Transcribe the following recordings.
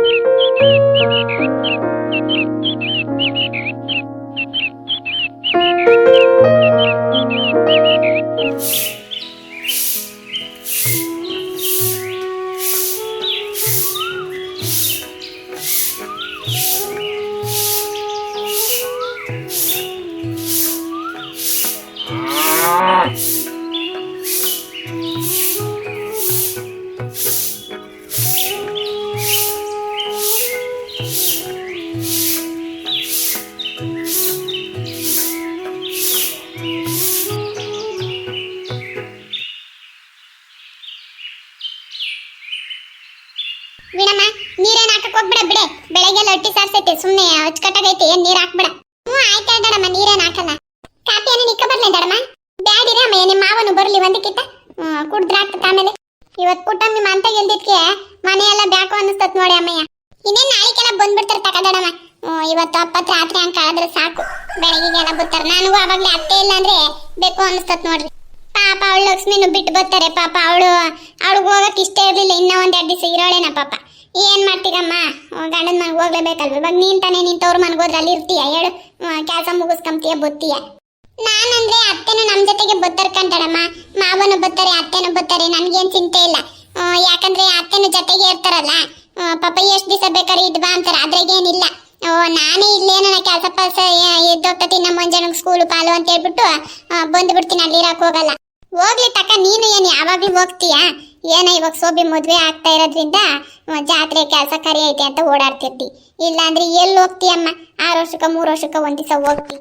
ವೀಣಮ್ಮ ಸಾರ್ಸೈತೆ ಸುಮ್ನೆ ಅಚ್ಚುಕಟ್ಟಾಗೈತೆ, ಏನ್ ನೀರ್ ಹಾಕ್ಬೇಡ. ಹ್ಮ್ ಆಯ್ತಾ ದಡಮ್ಮ ನೀರೇನ್ ಹಾಕಲ್ಲ. ಕಾಪಿಯನ್ನು ನಿಕ್ಕ ಬರ್ಲೆ ದಡಮ್ಮ ಬ್ಯಾಡಿರಿ ಅಮ್ಮ, ನಿಮ್ಮ ಮಾವನು ಬರ್ಲಿ ಒಂದಕ್ಕಿಂತ. ಕುಡ್ದ್ರ ಆಗ್ತದ ಆಮೇಲೆ. ಇವತ್ ಪುಟ್ಟಮ್ಮಿ ಮಂತ ಗೆಲ್ದಿದ್ಕೆ ಮನೆ ಎಲ್ಲ ಬ್ಯಾಕು ಅನ್ನಿಸ್ತತ್ ನೋಡಿ ಅಮ್ಮಯ್ಯ. ಇನ್ನೇನ್ ನಾಳೆಗೆಲ್ಲ ಬಂದ್ಬಿಡ್ತಾರ ತಕದಡಮ್ಮ ಇವತ್ತು ಅಪ್ಪತ್ ರಾತ್ರಿ ಅಂಕ ಕಳೆದ್ರೆ ಸಾಕು. ಬೆಳಗ್ಗೆಗೆಲ್ಲ ಬರ್ತಾರ. ನನಗೂ ಅವಾಗ್ಲೇ ಅತ್ತೆ ಇಲ್ಲ ಅಂದ್ರೆ ಬೇಕು ಅನಿಸ್ತತ್ ನೋಡ್ರಿ. ಪಾಪ ಅವಳು ಲಕ್ಷ್ಮಿನು ಬಿಟ್ಟು ಬರ್ತಾರೆ. ಪಾಪ ಅವಳು, ಅವಳಿಗೆ ಹೋಗಕ್ ಇಷ್ಟ ಇರ್ಲಿಲ್ಲ. ಇನ್ನೂ ಎರಡು ದಿವಸ ಇರೋಳೇನ ಪಾಪ. ಏನ್ ಮಾಡ್ತೀರಮ್ಮ ಗಂಡನ ಮನೆಗೆ ಹೋಗ್ಲೇಬೇಕಲ್ವ? ಇವಾಗ ನೀನ್ ತಾನೇ ನಿನ್ ತವ್ರ ಮನೆಗೆ ಹೋದ್ರೆ ಅಲ್ಲಿ ಇರ್ತೀಯ? ಹೇಳು. ಕೆಲಸ ಮುಗಿಸ್ಕೊಂತೀಯ ಬತ್ತೀಯ? ನಾನಂದ್ರೆ ಅತ್ತೆನು ನಮ್ ಜೊತೆಗೆ ಬತ್ತರ್ಕಂತಾಳಮ್ಮ ಮಾವನು ಬತ್ತಾರೆ ಬತ್ತರೆ ಬತ್ತಾರೆ ನನ್ಗೇನ್ ಚಿಂತೆ ಇಲ್ಲ. ಯಾಕಂದ್ರೆ ಅತ್ತೆನು ಜೊತೆಗೆ ಇರ್ತಾರಲ್ಲ? ಪಾಪ ಎಷ್ಟ್ ದಿವಸ ಬೇಕಾದ್ರೆ ಇದ್ ಬಾ ಅಂತಾರ ಅದ್ರಾಗೇನಿಲ್ಲ. ಓ ನಾನೇ ಇಲ್ಲೇನ ಕೆಲಸ ಪಾಸ ಎದ್ದೋಗ್ತತಿ ನಮ್ಮ ಮಂಜನಗ್ ಸ್ಕೂಲ್ ಪಾಲು ಅಂತ ಹೇಳ್ಬಿಟ್ಟು ಆ, ಬಂದ್ಬಿಡ್ತೀನಿ ಅಲ್ಲಿ ಇರಕ್ ಹೋಗಲ್ಲ. ಹೋಗ್ಲಿ ತಕ್ಕ ನೀನು ಏನು ಯಾವಾಗ್ಲೂ ಹೋಗ್ತೀಯ? ಏನ ಇವಾಗ ಸೋಬಿ ಮದುವೆ ಆಗ್ತಾ ಇರೋದ್ರಿಂದ ಜಾತ್ರೆ ಕೆಲಸ ಕರಿ ಐತೆ ಅಂತ ಓಡಾಡ್ತಿರ್ತಿ ಇಲ್ಲಾಂದ್ರೆ ಎಲ್ಲಿ ಹೋಗ್ತೀಯಮ್ಮ? ಆರು ವರ್ಷಕ್ಕ, ಮೂರು ವರ್ಷಕ್ಕ ಒಂದ್ ದಿವಸ ಹೋಗ್ತಿ.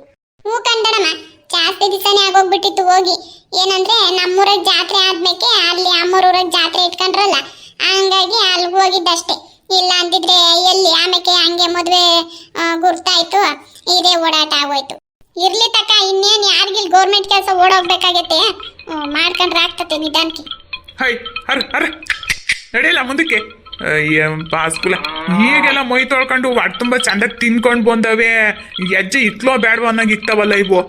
ಹ್ಞೂ ಕಂಡಣಮ್ಮ ಜಾಸ್ತಿ ದಿವಸನೇ ಆಗೋಗ್ಬಿಟ್ಟಿತ್ತು, ಹೋಗಿ. ಏನಂದ್ರೆ ನಮ್ಮೂರಾಗ ಜಾತ್ರೆ ಆದ್ಮೇಕೆ ಅಲ್ಲಿ ಅಮ್ಮೂರೂರಾಗ ಜಾತ್ರೆ ಇಟ್ಕೊಂಡ್ರಲ್ಲ, ಹಂಗಾಗಿ ಅಲ್ಲಿ ಹೋಗಿದ್ದಷ್ಟೇ. ಇಲ್ಲ ಅಂದಿದ್ರೆ ಎಲ್ಲಿ, ಆಮೇಕೆ ಹಂಗೆ ಮದ್ವೆ ಗುರ್ತಾಯ್ತು, ಇದೇ ಓಡಾಟ ಆಗೋಯ್ತು. ಇರ್ಲಿ ತಕ್ಕ, ಇನ್ನೇನು ಯಾರಿಗಿಲ್ ಗೌರ್ಮೆಂಟ್ ಕೆಲಸ ಓಡೋಗ್ಬೇಕಾಗೈತೆ ಮಾಡ್ಕೊಂಡ್ರೆ ಆಗ್ತತೆ ನಿಧಾನಕ್ಕೆ. ಹೈ ಅರೆ ಅರೆ. ನಡೆಯಲ್ಲ ಮುಂದಕ್ಕೆ. ಅಯ್ಯ ಪಾಸ್ಕುಲ ಈಗೆಲ್ಲ ಮೈ ತೊಳ್ಕೊಂಡು ಹೊಟ್ಟೆ ತುಂಬ ಚಂದ ತಿನ್ಕೊಂಡು ಬಂದವೆ. ಹೆಜ್ಜೆ ಇತ್ಲೋ ಬೇಡವೋ ಅನ್ನಂಗೆ ಇಕ್ತಾವಲ್ಲ ಇವು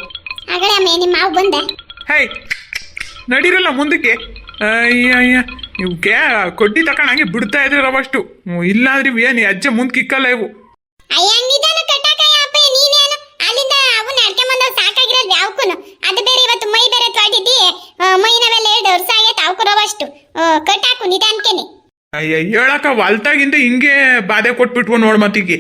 ಹೈ ನಡೀರಲ್ಲ ಮುಂದಕ್ಕೆ. ಅಯ್ಯ ಇವು ಇವಕ್ಕೆ ಕೊಡ್ಡಿ ತಕೊಂಡು ಹಂಗೆ ಬಿಡ್ತಾ ಇದ್ರವಷ್ಟು ಇಲ್ಲಾಂದ್ರೆ ಏನು ಹೆಜ್ಜೆ ಮುಂದಕ್ಕೆ ಇಕ್ಕಲ್ಲ ಇವು. ಅಲ್ಲಿಂದ ಅವನ್ನ ಬಂದವ್ ಸಾಕಾಗಿರೋದು ಅದು ಬೇರೆ ಇವತ್ತು ಮೈ ಬೇರೆ ತೊಳೆದಿದ್ದಿ ಮೈ ನಾವೆಲ್ಲ ಎರಡು ವರ್ಷ ಆಗೈತೆ ಅವಕ್ಕೂರವಷ್ಟು ಕಟ್ಟಾಕು ನಿಧಾನಕ್ಕೇನೆ. ಅಯ್ಯ ಹೇಳಕ್ಕ ಹೊಲ್ತಾಗಿಂದ ಹಿಂಗೆ ಬಾಧೆ ಕೊಟ್ಬಿಟ್ವು ನೋಡ್ ಮತ್ತಿಗೆ.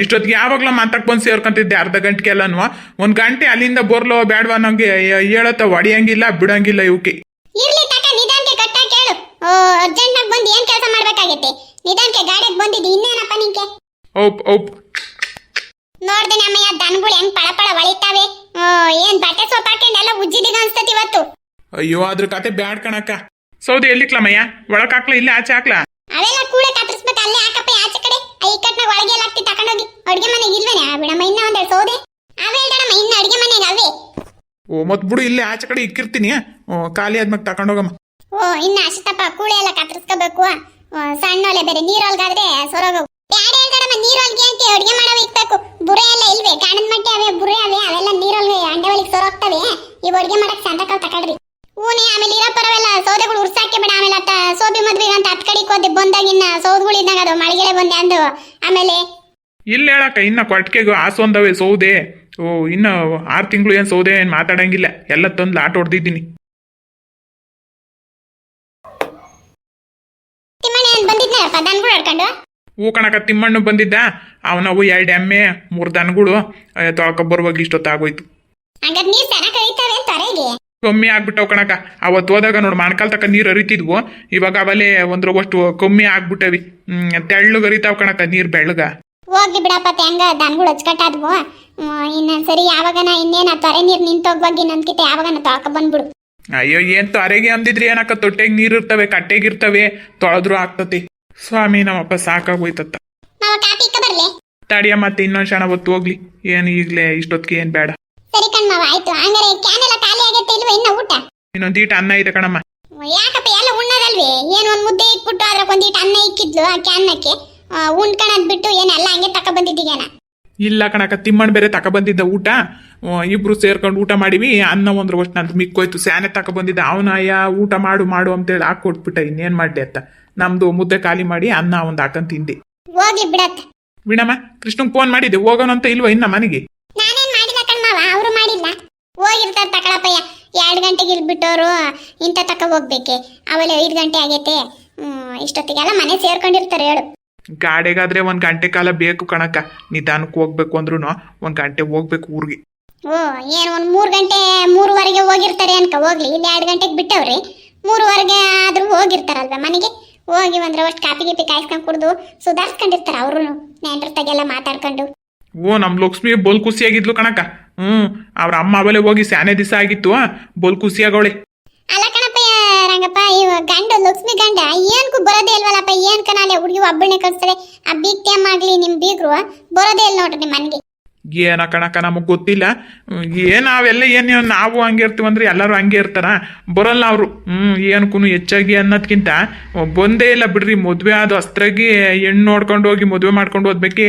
ಇಷ್ಟೊತ್ತಿಗೆ ಯಾವಾಗ್ಲ ಮಾತಾಕ್ ಬಂದು ಸೇರ್ಕೊಂತಿದ್ದೆ ಅರ್ಧ ಗಂಟೆಗೆ ಎಲ್ಲನೂ ಒಂದ್ ಗಂಟೆ ಅಲ್ಲಿಂದ ಬರ್ಲೋ ಬೇಡವಾ ನಂಗೆ ಹೇಳತ್ತ ಒಡಿಯಂಗಿಲ್ಲ ಬಿಡಂಗಿಲ್ಲ ಇವಕ್ಕೆ. ಇರ್ಲಿ ತಕ ನಿಧಾನಕ್ಕೆ ಕಟ್ಟಾಕ್ ಹೇಳು. ಅರ್ಜೆಂಟ್ ಆಗಿ ಬಂದು ಏನ್ ಕೆಲಸ ಮಾಡ್ಬೇಕಾಗೈತೆ? ನಿಧಾನಕ್ಕೆ ಗಾಡಿಗೆ ಬಂದಿದ್ದು ಇನ್ನೇನಪ್ಪ ನಿಂಗೆ? ಓಪ್ ಓಪ್ ನೋಡ್ದೆ ನಮ್ಮಯ್ಯ ದನಗಳು ಹೆಂಗ್ ಪಳ ಪಳ ಒಳಿತಾವೆ ಏನ್ ಬಟ್ಟೆ ಸೋಪ್ ಹಾಕೊಂಡೆಲ್ಲ ಉಜ್ಜಿದೀಗ ಅನ್ಸ್ತತಿ ಇವತ್ತು. ಅಯ್ಯೋ ಅದ್ರ ಕತೆ ಬ್ಯಾಡ್ ಕಣಕ್ಕ. ಸೌದೆ ಎಲ್ಲಿಕ್ಲಮ್ಮಯ್ಯ ಒಳಕ್ ಹಾಕ್ಲ ಇಲ್ಲ ಆಚೆ ಹಾಕ್ಲಾ? ಅವೆಲ್ಲ ಕೂಡ ಕತ್ತರಿಸ್ಬೇಕು ಅಲ್ಲೇ ಹಾಕಪ್ಪ ಆಚೆ ಕಡೆ. ಆ ಇಕ್ಕಟ್ನಾಗ ಒಳಗೆ ಎಲ್ಲ ಹಾಕ್ತಿ ತಕೊಂಡೋಗಿ. ಅಡ್ಗೆ ಮನೆಗೆ ಇಲ್ವೇನೆ? ಬಿಡಮ್ಮ ಇನ್ನ ಒಂದೆರಡು ಸೌದೆ. ಅವೇ ಹೇಳ್ದಣಮ್ಮ ಇನ್ನ ಅಡ್ಗೆ ಮನೆಗೆ ಅವೇ. ಓ ಮತ್ ಬಿಡು ಇಲ್ಲೇ ಆಚೆ ಕಡೆ ಇಕ್ಕಿರ್ತೀನಿ. ಓ, ಖಾಲಿ ಆದ್ಮೇಲೆ ತಕೊಂಡೋಗಮ್ಮ. ಓ ಇನ್ನ ಅಷ್ಟಪ್ಪ ಕೂಳೆ ಎಲ್ಲ ಕತ್ತರಿಸ್ಕೋಬೇಕು ಸಣ್ಣ ಒಲೆ ಬೇರೆ ನೀರೊಳಗಾದ್ರೆ ಸೊರಗ. ಬ್ಯಾಡ ಹೇಳ್ದಡಮ್ಮ ನೀರೊಳಗೆ ಅಂತ ಅಡ್ಗೆ ಮಾಡೋ ಇಕ್ಬೇಕು. ಬುರೆ ಎಲ್ಲ ಇಲ್ವೇ? ಗಾಣದ ಮಟ್ಟೆ ಅವೇ ಬುರೆ ಅವೇ ಅವೆಲ್ಲ ನೀರೊಳಗೆ ಅಂಡೆ ಒಳಗೆ ಸೊರೋಗ್ತವೆ. ಈ ಅಡ್ಗೆ ಮಾಡಕ್ ಸಂತಕಾವ್ ತಕೊಳ್ರಿ ಹೂನೆ ಆಮೇಲೆ ಇರೋ ಪರವೆಲ್ಲ ಸೌದೆಗಳು ಉರ್ಸಾಕೆ ಬಿಡ. ಆಮೇಲೆ ಅತ್ತ ಸೋಬಿ ಮದ್ವೆಗೆ ಅಂತ ಹತ್ ಕಡೆಗೆ ಹೋದೆ ಬಂದಾಗಿನ್ನ ಸೌದೆಗಳು ಇದ್ದಾಗ ಅದು ಮಳಿಗೆಳೆ ಬಂದೆ ಅಂದು. ಆಮೇಲೆ ಇಲ್ಲ ಹೇಳಕ್ಕ ಇನ್ನ ಕೊಟ್ಟಿಗೆಗೆ ಆಸೊಂದವೆ ಸೌದೆ. ಓ ಇನ್ನ ಆರು ತಿಂಗಳು ಏನು ಸೌದೆ ಏನು ಮಾತಾಡಂಗಿಲ್ಲ. ಎಲ್ಲ ತಂದು ಆಟ ಹೊಡೆದಿದ್ದೀನಿ. ಹೂ ಕಣಕ ತಿಮ್ಮಣ್ಣು ಬಂದಿದ್ದ. ಅವನವು ಎರಡು ಎಮ್ಮೆ ಮೂರು ದನಗಳು. ತೊಳ್ಕೊಬರುವಾಗ ಇಷ್ಟೊತ್ತಾಗೋಯ್ತು. ಕಮ್ಮಿ ಆಗ್ಬಿಟ್ಟವು ಕಣಕ ಅವತ್ತು ಹೋದಾಗ ನೋಡು ಮಣ್ಕಾಲ್ ತಕ ನೀರು ಹರಿತಿದ್ವು. ಇವಾಗ ಅವಲೇ ಒಂದ್ರವಷ್ಟು ಕಮ್ಮಿ ಆಗ್ಬಿಟ್ಟವಿ. ತೆಳ್ಳಗೆ ಹರಿತಾವ್ ಕಣಕ ನೀರು ಬೆಳ್ಳಗ. ಹೋಗ್ಲಿ ಬಿಡಪ್ಪ ಹೆಂಗ ದನ್ಗಳು ಹಚ್ಕಟ್ಟಾದ್ವು. ಇನ್ನೊಂದ್ಸರಿ ಯಾವಾಗನ ಇನ್ನೇನ ತೊರೆ ನೀರ್ ನಿಂತೋಗ್ವಾಗ ಇನ್ನೊಂದ್ಕಿತ ಯಾವಾಗನ ತೊಳ್ಕ ಬಂದ್ಬಿಡು. ಅಯ್ಯೋ ಏನ್ ತೊರೆಗೆ ಅಂದಿದ್ರಿ ಏನಕ್ಕ? ತೊಟ್ಟೆಗೆ ನೀರು ಇರ್ತವೆ ಕಟ್ಟೆಗೆ ಇರ್ತವೆ ತೊಳೆದ್ರು ಆಗ್ತತಿ. ಸ್ವಾಮಿ ನಮ್ಮಪ್ಪ ಸಾಕಾಗೋಯ್ತತ್ತ. ತಡಿಯ ಮತ್ತೆ ಇನ್ನೊಂದ್ ಕ್ಷಣ ಹೊತ್ತು ಹೋಗ್ಲಿ. ಏನು ಈಗಲೇ ಇಷ್ಟೊತ್ತಿಗೆ ಏನು ಬೇಡ. ಸರಿ ಕಣ್ಮವ ಆಯ್ತು. ಹಂಗಾರೆ ಕ್ಯಾನ್ ಎಲ್ಲ ಖಾಲಿ ಆಗೈತೆ ಇಲ್ವ ಇನ್ನ ಊಟ? ಇನ್ನೊಂದು ಈಟ ಅನ್ನ ಇದೆ ಕಣಮ್ಮ. ಯಾಕಪ್ಪ ಎಲ್ಲ ಉಣ್ಣದಲ್ವೇ? ಏನು ಒಂದ್ ಮುದ್ದೆ ಇಟ್ಬಿಟ್ಟು ಅದ್ರಾಗ ಈಟ ಅನ್ನ ಇಕ್ಕಿದ್ಲು ಆ ಕ್ಯಾನ್ನಕ್ಕೆ ಉಣ್ಕಣದ್ ಬಿಟ್ಟು ಏನೆಲ್ಲ ಹಂಗೆ ತಕ ಬಂದಿದ್ದೀಗೇನ ಇಲ್ಲ ಕಣಕ್ಕ ತಿಮ್ಮಣ್ಣ ಬೇರೆ ತಕ ಬಂದಿದ್ದ ಊಟ. ಇಬ್ರು ಸೇರ್ಕೊಂಡು ಊಟ ಮಾಡಿವಿ. ಅನ್ನ ಒಂದ್ರ ಅಷ್ಟು ನಂದು ಮಿಕ್ಕೋಯ್ತು. ಸ್ಯಾನೆ ತಕ ಬಂದಿದ್ದ. ಅವನ ಅಯ್ಯ ಊಟ ಮಾಡು ಮಾಡು ಅಂತೇಳಿ ಹಾಕೊಟ್ಬಿಟ್ಟ. ಇನ್ನೇನ್ ಮಾಡ್ಲಿ ಅಂತ. ನಮ್ದು ಮುದ್ದೆ ಖಾಲಿ ಮಾಡಿ ಅನ್ನ ಒಂದು ಹಾಕಂತ ತಿಂದಿ. ಹೋಗ್ಲಿ ಬಿಡತ್ತ. ವಿಣಮ್ಮ ಕೃಷ್ಣಂಗ್ ಫೋನ್ ಮಾಡಿದ್ದೆ. ಹೋಗೋಣಂತ ಇಲ್ವಾ ಇನ್ನ ಮನೆಗೆ ನಾನೇನ್ ಮಾಡಿಲ್ಲ ಕಣ್ಮಾವ ಅವರು ಮಾಡಿಲ್ಲ ಹೋಗಿರ್ತಾರ ತಕಳಪ್ಪಯ್ಯ ಎರಡು ಗಂಟೆಗೆ ಇಲ್ಲಿ ಬಿಟ್ಟವರು ಇಂಥ ತಕ ಹೋಗ್ಬೇಕೆ? ಆಮೇಲೆ ಐದು ಗಂಟೆ ಆಗೈತೆ. ಇಷ್ಟೊತ್ತಿಗೆಲ್ಲ ಮನೆ ಸೇರ್ಕೊಂಡಿರ್ತಾರೆ ಹೇಳು. ಗಾಡಿಗಾದ್ರೆ ಒಂದ್ ಗಂಟೆ ಕಾಲ ಬೇಕು ಕಣಕ್ಕ. ನಿಧಾನಕ್ಕೆ ಹೋಗ್ಬೇಕು ಅಂದ್ರೂ ಒಂದ್ ಗಂಟೆ ಹೋಗ್ಬೇಕು ಊರಿಗೆ. ಓ ಏನು ಒಂದ್ ಮೂರು ಗಂಟೆ ಮೂರುವರೆಗೆ ಹೋಗಿರ್ತಾರೆ ಅನ್ಕ ಹೋಗ್ಲಿ. ಇಲ್ಲಿ ಎರಡು ಗಂಟೆಗೆ ಬಿಟ್ಟವ್ರಿ ಮೂರುವರೆಗೆ ಆದ್ರೂ ಹೋಗಿರ್ತಾರಲ್ವ ಮನೆಗೆ? ಹೋಗಿ ಒಂದ್ರ ಅಷ್ಟು ಕಾಪಿ ಗೀಪಿ ಕಾಯಿಸ್ಕೊಂಡು ಕುಡ್ದು ಸುಧಾರಿಸ್ಕೊಂಡಿರ್ತಾರೆ ಅವರು ನೆಂಟ್ರತಾಗೆಲ್ಲ ಮಾತಾಡ್ಕೊಂಡು. ಓ ನಮ್ ಲಕ್ಷ್ಮಿ ಬೋಲ್ ಖುಷಿಯಾಗಿದ್ಲು ಕಣಕ್ಕ. ಹ್ಮ್, ಅವ್ರ ಅಮ್ಮ ಹೋಗಿ ಸ್ಯಾನೆ ದಿವಸ ಆಗಿತ್ತು ಬೋಲ್ ಖುಷಿಯಾಗವಳೆ ಅಲ್ಲ ಕಣಪ್ಪ, ರಂಗಪ್ಪ, ಇವ ಗಂಡ, ಲಕ್ಷ್ಮಿ ಗಂಡ, ಏನ್ಕು ಬರೋದೇ ಇಲ್ವಲ್ಲಪ್ಪ, ಏನ್ ಕನಾಲೆ ಹುಡುಗಿ ಒಬ್ಬಳನ್ನೇ ಕಳಿಸ್ತಾರೆ ಆ, ಬೀಗ್ತೆ ಮಾಡ್ಲಿ ನಿಮ್ ಬೀಗ್ರು ಬರೋದೇ ಇಲ್ಲ ನೋಡ್ರಿ ನಿಮ್ ಮನೆಗೆ. ಏನ ಕಣಕ ನಮಗೆ ಗೊತ್ತಿಲ್ಲ. ಏನು ನಾವೆಲ್ಲ ಏನ್ ನಾವು ಹಂಗೆ ಇರ್ತೀವಂದ್ರೆ ಎಲ್ಲರೂ ಹಂಗೆ ಇರ್ತಾರ. ಬರಲ್ಲ ಅವರು. ಹ್ಞೂ ಏನಕ್ಕೂ ಹೆಚ್ಚಾಗಿ ಅನ್ನೋದ್ಕಿಂತ ಬಂದೇ ಇಲ್ಲ ಬಿಡ್ರಿ. ಮದುವೆ ಆದ ಅಸ್ತ್ರಾಗಿ ಹೆಣ್ಣು ನೋಡ್ಕೊಂಡು ಹೋಗಿ ಮದುವೆ ಮಾಡ್ಕೊಂಡು ಹೋದ್ಬೇಕೆ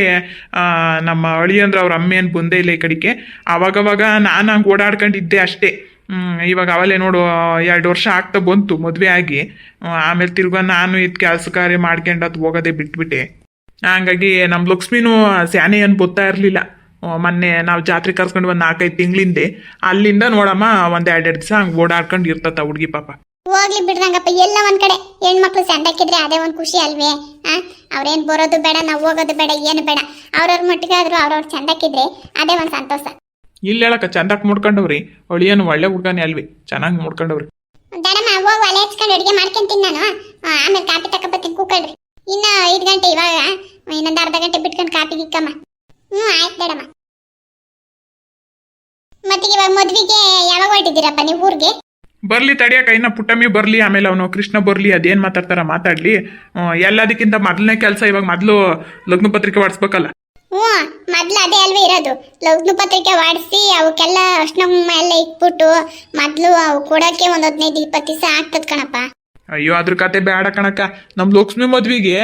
ನಮ್ಮ ಅಳಿ ಅಂದ್ರೆ ಅವ್ರ ಅಮ್ಮ ಏನು ಬಂದೇ ಇಲ್ಲ ಈ ಕಡೆಗೆ. ಅವಾಗವಾಗ ನಾನು ಹಂಗೆ ಓಡಾಡ್ಕೊಂಡಿದ್ದೆ ಅಷ್ಟೇ. ಇವಾಗ ಅವಲೇ ನೋಡು, ಎರಡು ವರ್ಷ ಆಗ್ತಾ ಬಂತು ಮದುವೆ ಆಗಿ. ಆಮೇಲೆ ತಿರ್ಗ ನಾನು ಇದು ಕೆಲಸ ಕಾರ್ಯ ಮಾಡ್ಕೊಂಡು ಅದು ಹೋಗೋದೇ ಬಿಟ್ಬಿಟ್ಟೆ. ಹಂಗಾಗಿ ನಮ್ಮ ಲಕ್ಷ್ಮಿನೂ ಸ್ಯಾನೆ ಏನು ಗೊತ್ತಾ ಇರಲಿಲ್ಲ. ಮೊನ್ನೆ ನಾವು ಜಾತ್ರೆ ಕರ್ಸ್ಕೊಂಡು ಒಂದು ನಾಲ್ಕೈದು ತಿಂಗಳಿಂದೆ. ಅಲ್ಲಿಂದ ನೋಡಮ್ಮ ಒಂದು ಎರಡೆರಡು ದಿವಸ ಹಂಗೆ ಓಡಾಡ್ಕೊಂಡು ಇರ್ತತ್ತ ಹುಡುಗಿ ಪಾಪ. ಹೋಗ್ಲಿ ಬಿಡ್ರಂಗಪ್ಪ ಎಲ್ಲ ಒಂದ್ ಕಡೆ. ಹೆಣ್ಮಕ್ಳು ಸಂಡಕ್ಕಿದ್ರೆ ಅದೇ ಒಂದ್ ಖುಷಿ ಅಲ್ವೇ? ಆ? ಅವ್ರೇನ್ ಬರೋದು ಬೇಡ ನಾವು ಹೋಗೋದು ಬೇಡ ಏನು ಬೇಡ. ಅವ್ರವ್ರ ಮಟ್ಟಿಗೆ ಆದ್ರೂ ಅವ್ರವ್ರ ಚಂದಕ್ಕಿದ್ರೆ ಅದೇ ಒಂದ್ ಸಂತೋಷ. ಇಲ್ಲಿ ಹೇಳಕ್ಕ ಚಂದಕ್ಕೆ ಮುಡ್ಕೊಂಡವ್ರಿ. ಅಳಿಯನು ಒಳ್ಳೆ ಹುಡ್ಗನೇ ಅಲ್ವಿ ಚೆನ್ನಾಗಿ ಮುಡ್ಕೊಂಡವ್ರಿ. ದಡಮ್ಮ ಹೋಗಿ ಒಲೆ ಹಚ್ಕೊಂಡು ಅಡುಗೆ ಮಾಡ್ಕೊಂತೀನಿ ನಾನು. ಆ, ಆಮೇಲೆ ಕಾಪಿ ತಕೊಬತ್ತೀನಿ ಕೂಕಳ್ರಿ ಇನ್ನ ಐದು ಗಂಟೆ ಇವಾಗ ಇನ್ನೊಂದು ಅರ್ಧ ಗಂಟೆ ಬಿಟ್ಕೊಂಡು ಕಾಪಿ ಗಿಕ್ಕಮ್ಮ ಹ್ಞೂ ಆಯ್ತು ಮತ್ತೆ ಇವಾಗ ಮದ್ವಿಗೆ ಯಾವಾಗ ಹೊರಟಿದ್ದೀರಪ್ಪ ನೀವು ಊರಿಗೆ? ಬರ್ಲಿ ತಡಿಯಕ ಇನ್ನ ಪುಟ್ಟಮ್ಮಿ ಬರ್ಲಿ ಆಮೇಲೆ ಅವನು ಕೃಷ್ಣ ಬರ್ಲಿ ಅದೇನ್ ಮಾತಾಡ್ತಾರ ಮಾತಾಡ್ಲಿ. ಹ್ಮ್, ಎಲ್ಲದಕ್ಕಿಂತ ಮೊದಲನೇ ಕೆಲಸ ಇವಾಗ ಮೊದಲು ಲಗ್ನ ಪತ್ರಿಕೆ ಮಾಡಿಸ್ಬೇಕಲ್ಲ ಹ್ಞೂ ಮೊದ್ಲು ಅದೇ ಅಲ್ವೇ ಇರೋದು. ಲಗ್ನ ಪತ್ರಿಕೆ ಮಾಡಿಸಿ ಅವಕ್ಕೆಲ್ಲ ಅರ್ಶಿನ ಎಲ್ಲ ಇಟ್ಬಿಟ್ಟು ಮೊದ್ಲು ಅವು ಕೊಡೋಕ್ಕೆ ಒಂದು ಹದಿನೈದು ಇಪ್ಪತ್ತು ದಿವಸ ಆಗ್ತದ ಕಣಪ್ಪ. ಅಯ್ಯೋ, ಅದ್ರ ಕತೆ ಬೇಡ ಕಣಕ್ಕ. ನಮ್ ಲಕ್ಷ್ಮಿ ಮದ್ವಿಗೆ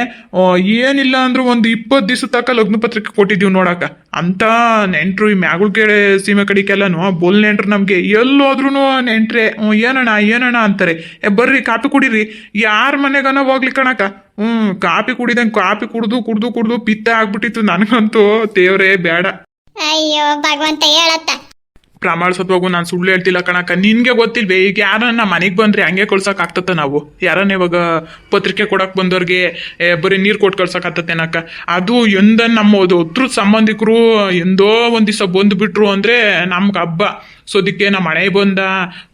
ಏನಿಲ್ಲ ಅಂದ್ರೂ ಒಂದು ಇಪ್ಪತ್ತು ದಿವಸ ತಕ ಲಗ್ನ ಪತ್ರಿಕೆ ಕೊಟ್ಟಿದ್ದೀವಿ ನೋಡಕ್ಕ. ಅಂತ ನೆಂಟ್ರು ಈ ಮ್ಯಾಗುಳ್ಕೆರೆ ಸೀಮೆ ಕಡಿಕೆಲ್ಲನು ಬೋಲ್ ನೆಂಟ್ರು ನಮ್ಗೆ ಎಲ್ಲೋದ್ರೂ ನೆಂಟ್ರೆ ಏನಣ್ಣ ಏನಣ್ಣ ಅಂತಾರೆ. ಏ, ಬರ್ರಿ, ಕಾಪಿ ಕುಡೀರಿ. ಯಾರ ಮನೆಗನ ಹೋಗ್ಲಿ ಕಣಕ ಹ್ಞೂ ಕಾಪಿ ಕುಡಿದಂಗೆ ಕಾಪಿ ಕುಡ್ದು ಕುಡ್ದು ಕುಡ್ದು ಪಿತ್ತ ಆಗ್ಬಿಟ್ಟಿತ್ತು. ನನಗಂತೂ ದೇವ್ರೇ ಬೇಡ. ಅಯ್ಯೋ, ಭಗವಂತ ಹೇಳತ್ತ. ಪ್ರಮಾಣ ಸತ್ವಾಗೂ ನಾನು ಸುಳ್ಳು ಹೇಳ್ತಿಲ್ಲ ಕಣಕ್ಕ ನಿನ್ಗೆ ಗೊತ್ತಿಲ್ವೇ? ಈಗ ಯಾರನ್ನ ಮನೆಗೆ ಬಂದ್ರೆ ಹಂಗೆ ಕಳ್ಸಕ್ ಆಗ್ತತ್ತ ನಾವು. ಯಾರನ್ನ ಇವಾಗ ಪತ್ರಿಕೆ ಕೊಡಕ್ ಬಂದವ್ರಿಗೆ ಬರೀ ನೀರು ಕೊಟ್ಟು ಕಳ್ಸಕ್ ಆಗ್ತತ್ತೇನಕ್ಕ ಅದು ಎಂದ ನಮ್ಮ ಹತ್ರ ಸಂಬಂಧಿಕರು ಎಂದೋ ಒಂದು ದಿವಸ ಬಂದ್ಬಿಟ್ರು ಅಂದ್ರೆ ನಮ್ಗೆ ಹಬ್ಬ. ಸೊ, ಅದಕ್ಕೆ ನಮ್ಮ ಹಣೆ ಬಂದ,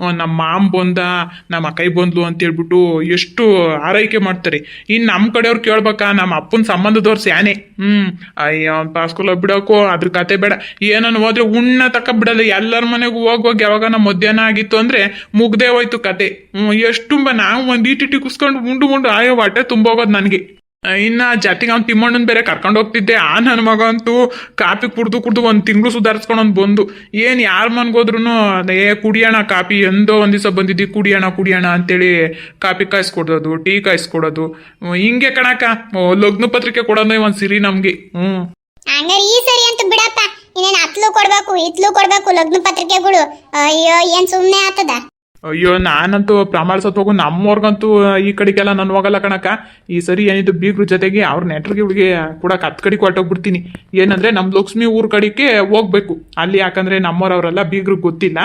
ನಮ್ಮ ಮಾಮ್ ಬಂದ, ನಮ್ಮ ಅಕ್ಕೈ ಬಂದ್ಲು ಅಂತ ಹೇಳ್ಬಿಟ್ಟು ಎಷ್ಟು ಆರೈಕೆ ಮಾಡ್ತಾರೆ. ಇನ್ನು ನಮ್ಮ ಕಡೆಯವ್ರು ಕೇಳ್ಬೇಕಾ? ನಮ್ಮ ಅಪ್ಪನ ಸಂಬಂಧದವ್ರು ಸ್ಯಾನೆ. ಹ್ಮ್. ಅಯ್ಯೋ, ಪಾಸ್ಕೊಲ ಬಿಡೋಕೋ, ಅದ್ರ ಕತೆ ಬೇಡ. ಏನನ್ನು ಹೋದ್ರೆ ಉಣ್ಣ ತಕ್ಕ ಬಿಡಲ್ಲ ಎಲ್ಲರ ಮನೆಗೂ ಹೋಗಿ ಹೋಗಿ ಯಾವಾಗ ಮಧ್ಯಾಹ್ನ ಆಗಿತ್ತು ಅಂದ್ರೆ ಮುಗ್ದೇ ಹೋಯ್ತು ಕತೆ. ಎಷ್ಟು ತುಂಬ ನಾವು ಒಂದ್ ಇಟಿಟಿ ಕುಸ್ಕೊಂಡು ಉಂಡು ಉಂಡು ಆಯೋ ಹೊಟ್ಟೆ ತುಂಬೋಗೋದು ನನಗೆ. ಇನ್ನ ಜಾತಿಗೆ ಅವ್ನು ತಿಮ್ಮಣ್ಣನ್ ಬೇರೆ ಕರ್ಕೊಂಡು ಹೋಗ್ತಿದ್ದೆ. ಆ ನನ್ನ ಮಗ ಅಂತೂ ಕಾಪಿ ಕುಡ್ದು ಕುಡ್ದು ಒಂದು ತಿಂಗಳು ಸುಧಾರಿಸ್ಕೊಂಡು ಬಂದು. ಏನು ಯಾರ ಮನ್ಗೋದ್ರು ಏ, ಕುಡಿಯೋಣ ಕಾಪಿ, ಎಂದೋ ಒಂದ್ ದಿವಸ ಬಂದಿದ್ದಿ, ಕುಡಿಯೋಣ ಕುಡಿಯೋಣ ಅಂತೇಳಿ ಕಾಪಿ ಕಾಯಿಸ್ಕೊಡೋದು, ಟೀ ಕಾಯಿಸ್ಕೊಡೋದು. ಹಿಂಗೆ ಕಣಕ ಲಗ್ನ ಪತ್ರಿಕೆ ಕೊಡೋದೇ ಒಂದು ಸಿರಿ ನಮ್ಗೆ. ಹಂಗಾರೆ ಈ ಸರಿ ಅಂತ ಬಿಡಪ್ಪ. ಇನ್ನೇನು ಅತ್ಲು ಕೊಡ್ಬೇಕು, ಇತ್ಲು ಕೊಡ್ಬೇಕು ಲಗ್ನ ಪತ್ರಿಕೆಗಳು. ಅಯ್ಯೋ, ಏನ್ ಸುಮ್ಮನೆ ಆತದ ಅಯ್ಯೋ, ನಾನಂತೂ ಪ್ರಮಾಣ ಸತ್ವಾಗೂ ನಮ್ಮವ್ರಿಗಂತೂ ಈ ಕಡೆಗೆಲ್ಲ ನಾನು ಹೋಗಲ್ಲ ಕಣಕ ಈ ಸರಿ ಏನಿದು ಬೀಗ್ರ ಜೊತೆಗೆ ಅವ್ರ ನೆಂಟ್ರಿಗೆ ಕೂಡ ಕತ್ ಕಡೆಗೆ ಹೊರಟೋಗ್ಬಿಡ್ತೀನಿ ಏನಂದ್ರೆ ನಮ್ಮ ಲಕ್ಷ್ಮಿ ಊರ್ ಕಡೆಗೆ ಹೋಗ್ಬೇಕು. ಅಲ್ಲಿ ಯಾಕಂದ್ರೆ ನಮ್ಮವ್ರವರೆಲ್ಲ ಬೀಗ್ರು ಗೊತ್ತಿಲ್ಲ.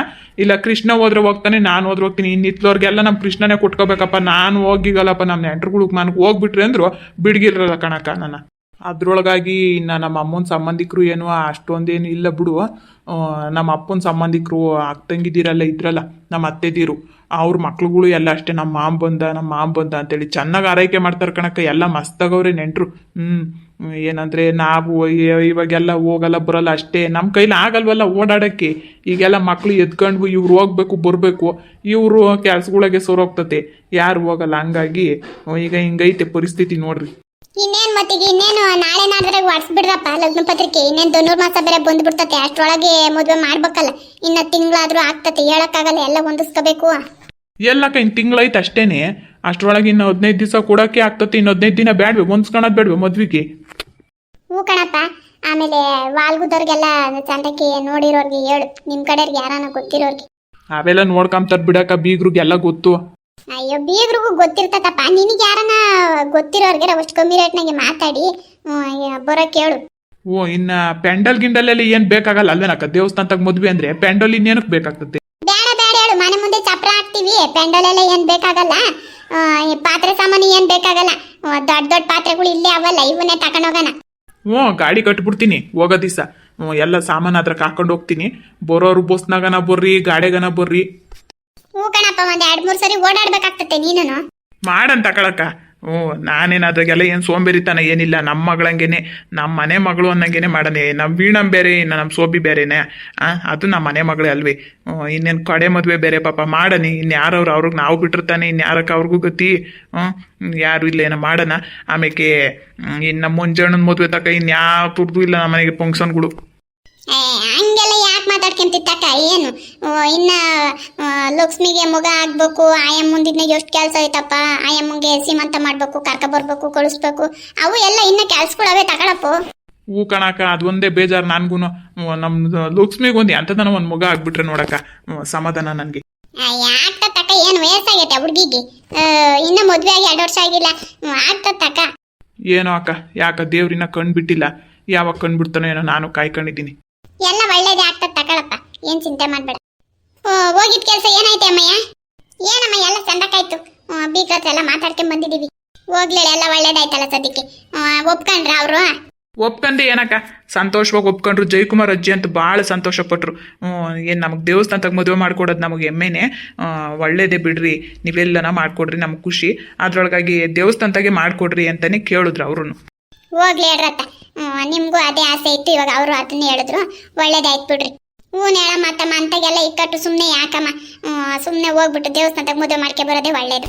ಇಲ್ಲ, ಕೃಷ್ಣ ಹೋದ್ರೆ ಹೋಗ್ತಾನೆ, ನಾನು ಹೋದ್ರೆ ಹೋಗ್ತೀನಿ. ಇನ್ನು ಇತ್ಲವ್ರಿಗೆಲ್ಲ ನಮ್ಮ ಕೃಷ್ಣನೇ ಕೊಟ್ಕೋಬೇಕಪ್ಪ. ನಾನು ಹೋಗಿಗಲ್ಲಪ್ಪ ನಮ್ಮ ನೆಂಟ್ರುಗಳಿಗೆ ನನಗೆ ಹೋಗ್ಬಿಟ್ರೆ ಅಂದ್ರು ಬಿಡ್ಗಿರಲ್ಲ ಕಣಕ ನನ್ನ. ಅದ್ರೊಳಗಾಗಿ ಇನ್ನು ನಮ್ಮ ಅಮ್ಮನ ಸಂಬಂಧಿಕರು ಏನು ಅಷ್ಟೊಂದೇನು ಇಲ್ಲ ಬಿಡು. ನಮ್ಮ ಅಪ್ಪನ ಸಂಬಂಧಿಕರು ಅಕ್ಕಂಗಿದ್ದೀರಲ್ಲ ಇದ್ರಲ್ಲ, ನಮ್ಮ ಅತ್ತೆದಿರು. ಅವ್ರ ಮಕ್ಳುಗಳು ಎಲ್ಲ ಅಷ್ಟೇ, ನಮ್ಮ ಮಾಮ್ ಬಂದ, ನಮ್ಮ ಮಾಮ್ ಬಂದ ಅಂತೇಳಿ ಚೆನ್ನಾಗಿ ಆರೈಕೆ ಮಾಡ್ತಾರೆ ಕಣಕ್ಕ, ಎಲ್ಲ ಮಸ್ತಾಗವ್ರೆ ನೆಂಟರು. ಹ್ಞೂ ಏನಂದ್ರೆ ನಾವು ಇವಾಗೆಲ್ಲ ಹೋಗಲ್ಲ, ಬರಲ್ಲ ಅಷ್ಟೇ. ನಮ್ಮ ಕೈಲಿ ಆಗಲ್ವಲ್ಲ ಓಡಾಡಕ್ಕೆ. ಈಗೆಲ್ಲ ಮಕ್ಳು ಎದ್ಕೊಂಡು ಇವ್ರು ಹೋಗ್ಬೇಕು, ಬರಬೇಕು, ಇವರು ಕೆಲ್ಸಗಳಿಗೆ ಸೋರೋಗ್ತತೆ ಯಾರು ಹೋಗಲ್ಲ, ಹಂಗಾಗಿ ಈಗ ಹಿಂಗೈತೆ ಪರಿಸ್ಥಿತಿ ನೋಡ್ರಿ. ಇನ್ನೇನ್ ಮತ್ತೀಗ ಇನ್ನೇನು ನಾಳೆ ನಾಡ್ದಾಗ ಬಿಡ್ರಪ್ಪ ಲಗ್ನ ಪತ್ರಿಕೆ. ಇನ್ನೇನ್ ಧನುರ್ ಮಾಸ ಬೇರೆ ಬಂದ್ಬಿಡ್ತತೆ. ಅಷ್ಟ್ರೊಳಗೆ ಮದ್ವೆ ಮಾಡ್ಬೇಕಲ್ಲ. ಇನ್ನ ತಿಂಗಳಾದ್ರೂ ಆಗ್ತತೆ. ಹೇಳಕ್ಕಾಗಲ್ಲ. ಎಲ್ಲ ಹೊಂದಿಸ್ಕೋಬೇಕು. ಎಲ್ಲಕ್ಕ ಇನ್ನು ತಿಂಗಳೈತೆ ಅಷ್ಟೇನೆ. ಅಷ್ಟರೊಳಗೆ ಇನ್ನ ಹದಿನೈದು ದಿವಸ ಕೊಡೋಕೆ ಆಗ್ತತಿ. ಇನ್ನ ಹದಿನೈದು ದಿನ ಬೇಡ್ವೆ ಹೊಂದ್ಸ್ಕೊಳೋದು ಬೇಡ್ವಿ ಮದ್ವಿಗೆ. ಹ್ಞೂ ಕಣಪ್ಪ. ಆಮೇಲೆ ವಾಲ್ಗುದವ್ರಿಗೆಲ್ಲ ಚಂದಕ್ಕೆ ನೋಡಿರೋರ್ಗೆ ಹೇಳು. ನಿಮ್ ಕಡೆಯವ್ರಿಗೆ ಯಾರನ್ನ ಗೊತ್ತಿರೋರ್ಗೆ. ಅವೆಲ್ಲ ನೋಡ್ಕೊಂತ ಬಿಡಕ್ಕ. ಬೀಗ್ರಿಗೆಲ್ಲ ಗೊತ್ತು. ಅಯ್ಯೋ ಬೀಗ್ರಿಗೂ ಗೊತ್ತಿರ್ತತಪ್ಪ ನಿನಗೆ ಯಾರನ್ನ ಗೊತ್ತಿರೋರ್ಗೆ ಅಷ್ಟು ಕಮ್ಮಿ ರೇಟ್ನಾಗೆ ಮಾತಾಡಿ. ಬರೋ ಕೇಳು. ಓ ಇನ್ನ ಪೆಂಡಲ್ ಗಿಂಡಲೆಲ್ಲ ಏನ್ ಬೇಕಾಗಲ್ಲ ಅಲ್ವೇನಕ್ಕ? ದೇವಸ್ಥಾನದಾಗ ಮದ್ವೆ ಅಂದ್ರೆ ಪೆಂಡಲ್ ಇನ್ನೇನಕ್ ಬೇಕಾಗ್ತದೆ? ಬೇಡ ಬೇಡ ಹೇಳು. ಮನೆ ಮುಂದೆ ಚಪ್ರ ಹಾಕ್ತಿವಿ. ಪೆಂಡಲ್ ಎಲ್ಲ ಏನ್ ಬೇಕಾಗಲ್ಲ. ಪಾತ್ರೆ ಸಾಮಾನು ಏನ್ ಬೇಕಾಗಲ್ಲ. ದೊಡ್ಡ ದೊಡ್ಡ ಪಾತ್ರೆಗಳು ಇಲ್ಲೇ ಅವಲ್ಲ. ಇವನ್ನೇ ತಕೊಂಡೋಗೋಣ ಹ್ಞೂ ಗಾಡಿ ಕಟ್ಬಿಡ್ತೀನಿ ಹೋಗೋ ದಿವಸ. ಎಲ್ಲ ಸಾಮಾನು ಅದ್ರಾಗ ಹಾಕೊಂಡು ಹೋಗ್ತೀನಿ. ಬರೋರು ಬಸ್ನಾಗನ ಬರ್ರಿ ಗಾಡಿಗನ ಬರ್ರಿ. ಹೂ ಕಣಪ್ಪ ಒಂದ್ ಎರಡ್ ಮೂರ್ ಸರಿ ಓಡಾಡ್ಬೇಕಾಗ್ತತೆ ನೀನು ಮಾಡನ್ ತಕೊಳಕ್ಕ ಹ್ಞೂ ನಾನೇನು ಅದ್ರಾಗೆಲ್ಲ ಏನು ಸೋಂಬೇರಿತನ ಏನಿಲ್ಲ ನಮ್ಮ ಮಗಳಂಗೆನೆ ನಮ್ಮ ಮನೆ ಮಗಳು ಅನ್ನಂಗೆನೆ ಮಾಡನೆ. ನಮ್ಮ ವೀಣಂ ಬೇರೆ ಇನ್ನು ನಮ್ಮ ಸೋಬಿ ಬೇರೆನೆ. ಆ, ಅದು ನಮ್ಮ ಮನೆ ಮಗಳೇ ಅಲ್ವಿ. ಇನ್ನೇನು ಕಡೆ ಮದುವೆ ಬೇರೆ ಪಾಪ ಮಾಡನಿ. ಇನ್ಯಾರವ್ರು ಅವ್ರಿಗೆ ನಾವು ಬಿಟ್ಟಿರ್ತಾನೆ ಇನ್ಯಾರಕ್ಕೆ ಅವ್ರಿಗೂ ಗತಿ. ಹ್ಞೂ ಯಾರು ಇಲ್ಲೇನೋ ಮಾಡೋಣ ಆಮೇಲೆ ಇನ್ನು ನಮ್ಮ ಮುಂಜಾನದ ಮದುವೆ ತಕ ಇನ್ಯಾವ ಯಾವ ತುರ್ದು ಇಲ್ಲ ನಮ್ಮ ಮನೆಗೆ ಫಂಕ್ಷನ್ಗಳು ಮಾತಾಡ್ಕೊಂತಿತ್ತಕ್ಕ ಏನು? ಇನ್ನ ಲಕ್ಷ್ಮಿಗೆ ಮಗ ಆಗ್ಬೇಕು ಆಯಮ್ಮಂದಿನ ಎಷ್ಟು ಕೆಲಸ ಐತಪ್ಪ ಆಯಮ್ಮಂಗೆ ಸೀಮಂತ ಮಾಡ್ಬೇಕು ಕರ್ಕ ಬರ್ಬೇಕು ಕಳಿಸ್ಬೇಕು ಅವು ಎಲ್ಲ ಇನ್ನ ಕೆಲ್ಸಗಳವೆ ತಗೊಳಪ್ಪು. ಹೂ ಕಣಕ್ಕ ಅದೊಂದೇ ಬೇಜಾರು ನನ್ಗು ನಮ್ಮ ಲಕ್ಷ್ಮಿಗೆ ಒಂದು ಎಂಥದನ ಒಂದು ಮಗ ಆಗ್ಬಿಟ್ರೆ ನೋಡಕ್ಕ ಹ್ಮ್, ಸಮಾಧಾನ ನನಗೆ. ಯಾಕ ತಕ್ಕ ಏನು ವಯಸ್ಸಾಗೈತೆ ಹುಡುಗಿಗೆ? ಇನ್ನ ಮದ್ವೆ ಆಗಿ ಎರಡು ವರ್ಷ ಆಗಿಲ್ಲ. ಆಗ್ತಾ ತಕ್ಕ ಏನೋ ಅಕ್ಕ ಯಾಕ ದೇವ್ರಿನ ಕಣ್ ಬಿಟ್ಟಿಲ್ಲ ಯಾವಾಗ ಕಣ್ ಬಿಡ್ತಾನೋ ಏನೋ ನಾನು ಕಾಯ್ಕೊಂಡಿದ್ದೀನಿ. ಎಲ್ಲ ಒಳ್ಳೇದೇ ಆಗ್ತದ ತಗೊಳಪ್ಪ. ಏನ್ ಚಿಂತೆ ಮಾಡ್ಬೇಡ. ಹೋಗಿದ್ ಕೆಲ್ಸ ಏನಾಯ್ತೆ ಅಮ್ಮಯ್ಯ? ಏನಮ್ಮ ಎಲ್ಲ ಚಂದಕ್ಕಾಯ್ತು? ಬೀಗ್ ಎಲ್ಲ ಮಾತಾಡ್ಕೊಂಡ್ ಬಂದಿದೀವಿ ಹೋಗ್ಲೇ ಎಲ್ಲ ಒಳ್ಳೇದಾಯ್ತಲ್ಲ ಸದ್ಯಕ್ಕೆ. ಒಪ್ಕೊಂಡ್ರ ಅವರು? ಒಪ್ಕಂಡೆ ಏನಕ್ಕ? ಸಂತೋಷವಾಗಿ ಒಪ್ಕೊಂಡ್ರು. ಜಯಕುಮಾರ್ ಅಜ್ಜಿ ಅಂತ ಭಾಳ ಸಂತೋಷ ಪಟ್ರು. ಏನು ನಮಗೆ ದೇವಸ್ಥಾನದಾಗ ಮದುವೆ ಮಾಡ್ಕೊಡೋದು ನಮಗೆ ಹೆಮ್ಮೆನೆ. ಒಳ್ಳೇದೇ ಬಿಡ್ರಿ. ನೀವೆಲ್ಲನ ಮಾಡ್ಕೊಡ್ರಿ ನಮ್ಗೆ ಖುಷಿ. ಅದ್ರೊಳಗಾಗಿ ದೇವಸ್ಥಾನದಾಗೆ ಮಾಡ್ಕೊಡ್ರಿ ಅಂತಾನೆ ಕೇಳಿದ್ರು ಅವ್ರು ಹೋಗ್ಲಿ ಹೇಳ್ರತ್ತ. ನಿಮ್ಗೂ ಅದೇ ಆಸೆ ಇತ್ತು ಇವಾಗ ಅವರು ಅದನ್ನ ಹೇಳಿದ್ರು. ಒಳ್ಳೇದಾಯ್ತು ಬಿಡ್ರಿ. ಹ್ಞೂ ಹೇಳಮ್ಮ ಮತ್ತಮ್ಮ ಅಂತಾಗೆಲ್ಲ ಇಕ್ಕಟ್ಟು ಸುಮ್ಮನೆ ಯಾಕಮ್ಮ? ಸುಮ್ಮನೆ ಹೋಗ್ಬಿಟ್ಟು ದೇವಸ್ಥಾನದಾಗ ಮದುವೆ ಮಾಡ್ಕೆ ಬರೋದೇ ಒಳ್ಳೇದು.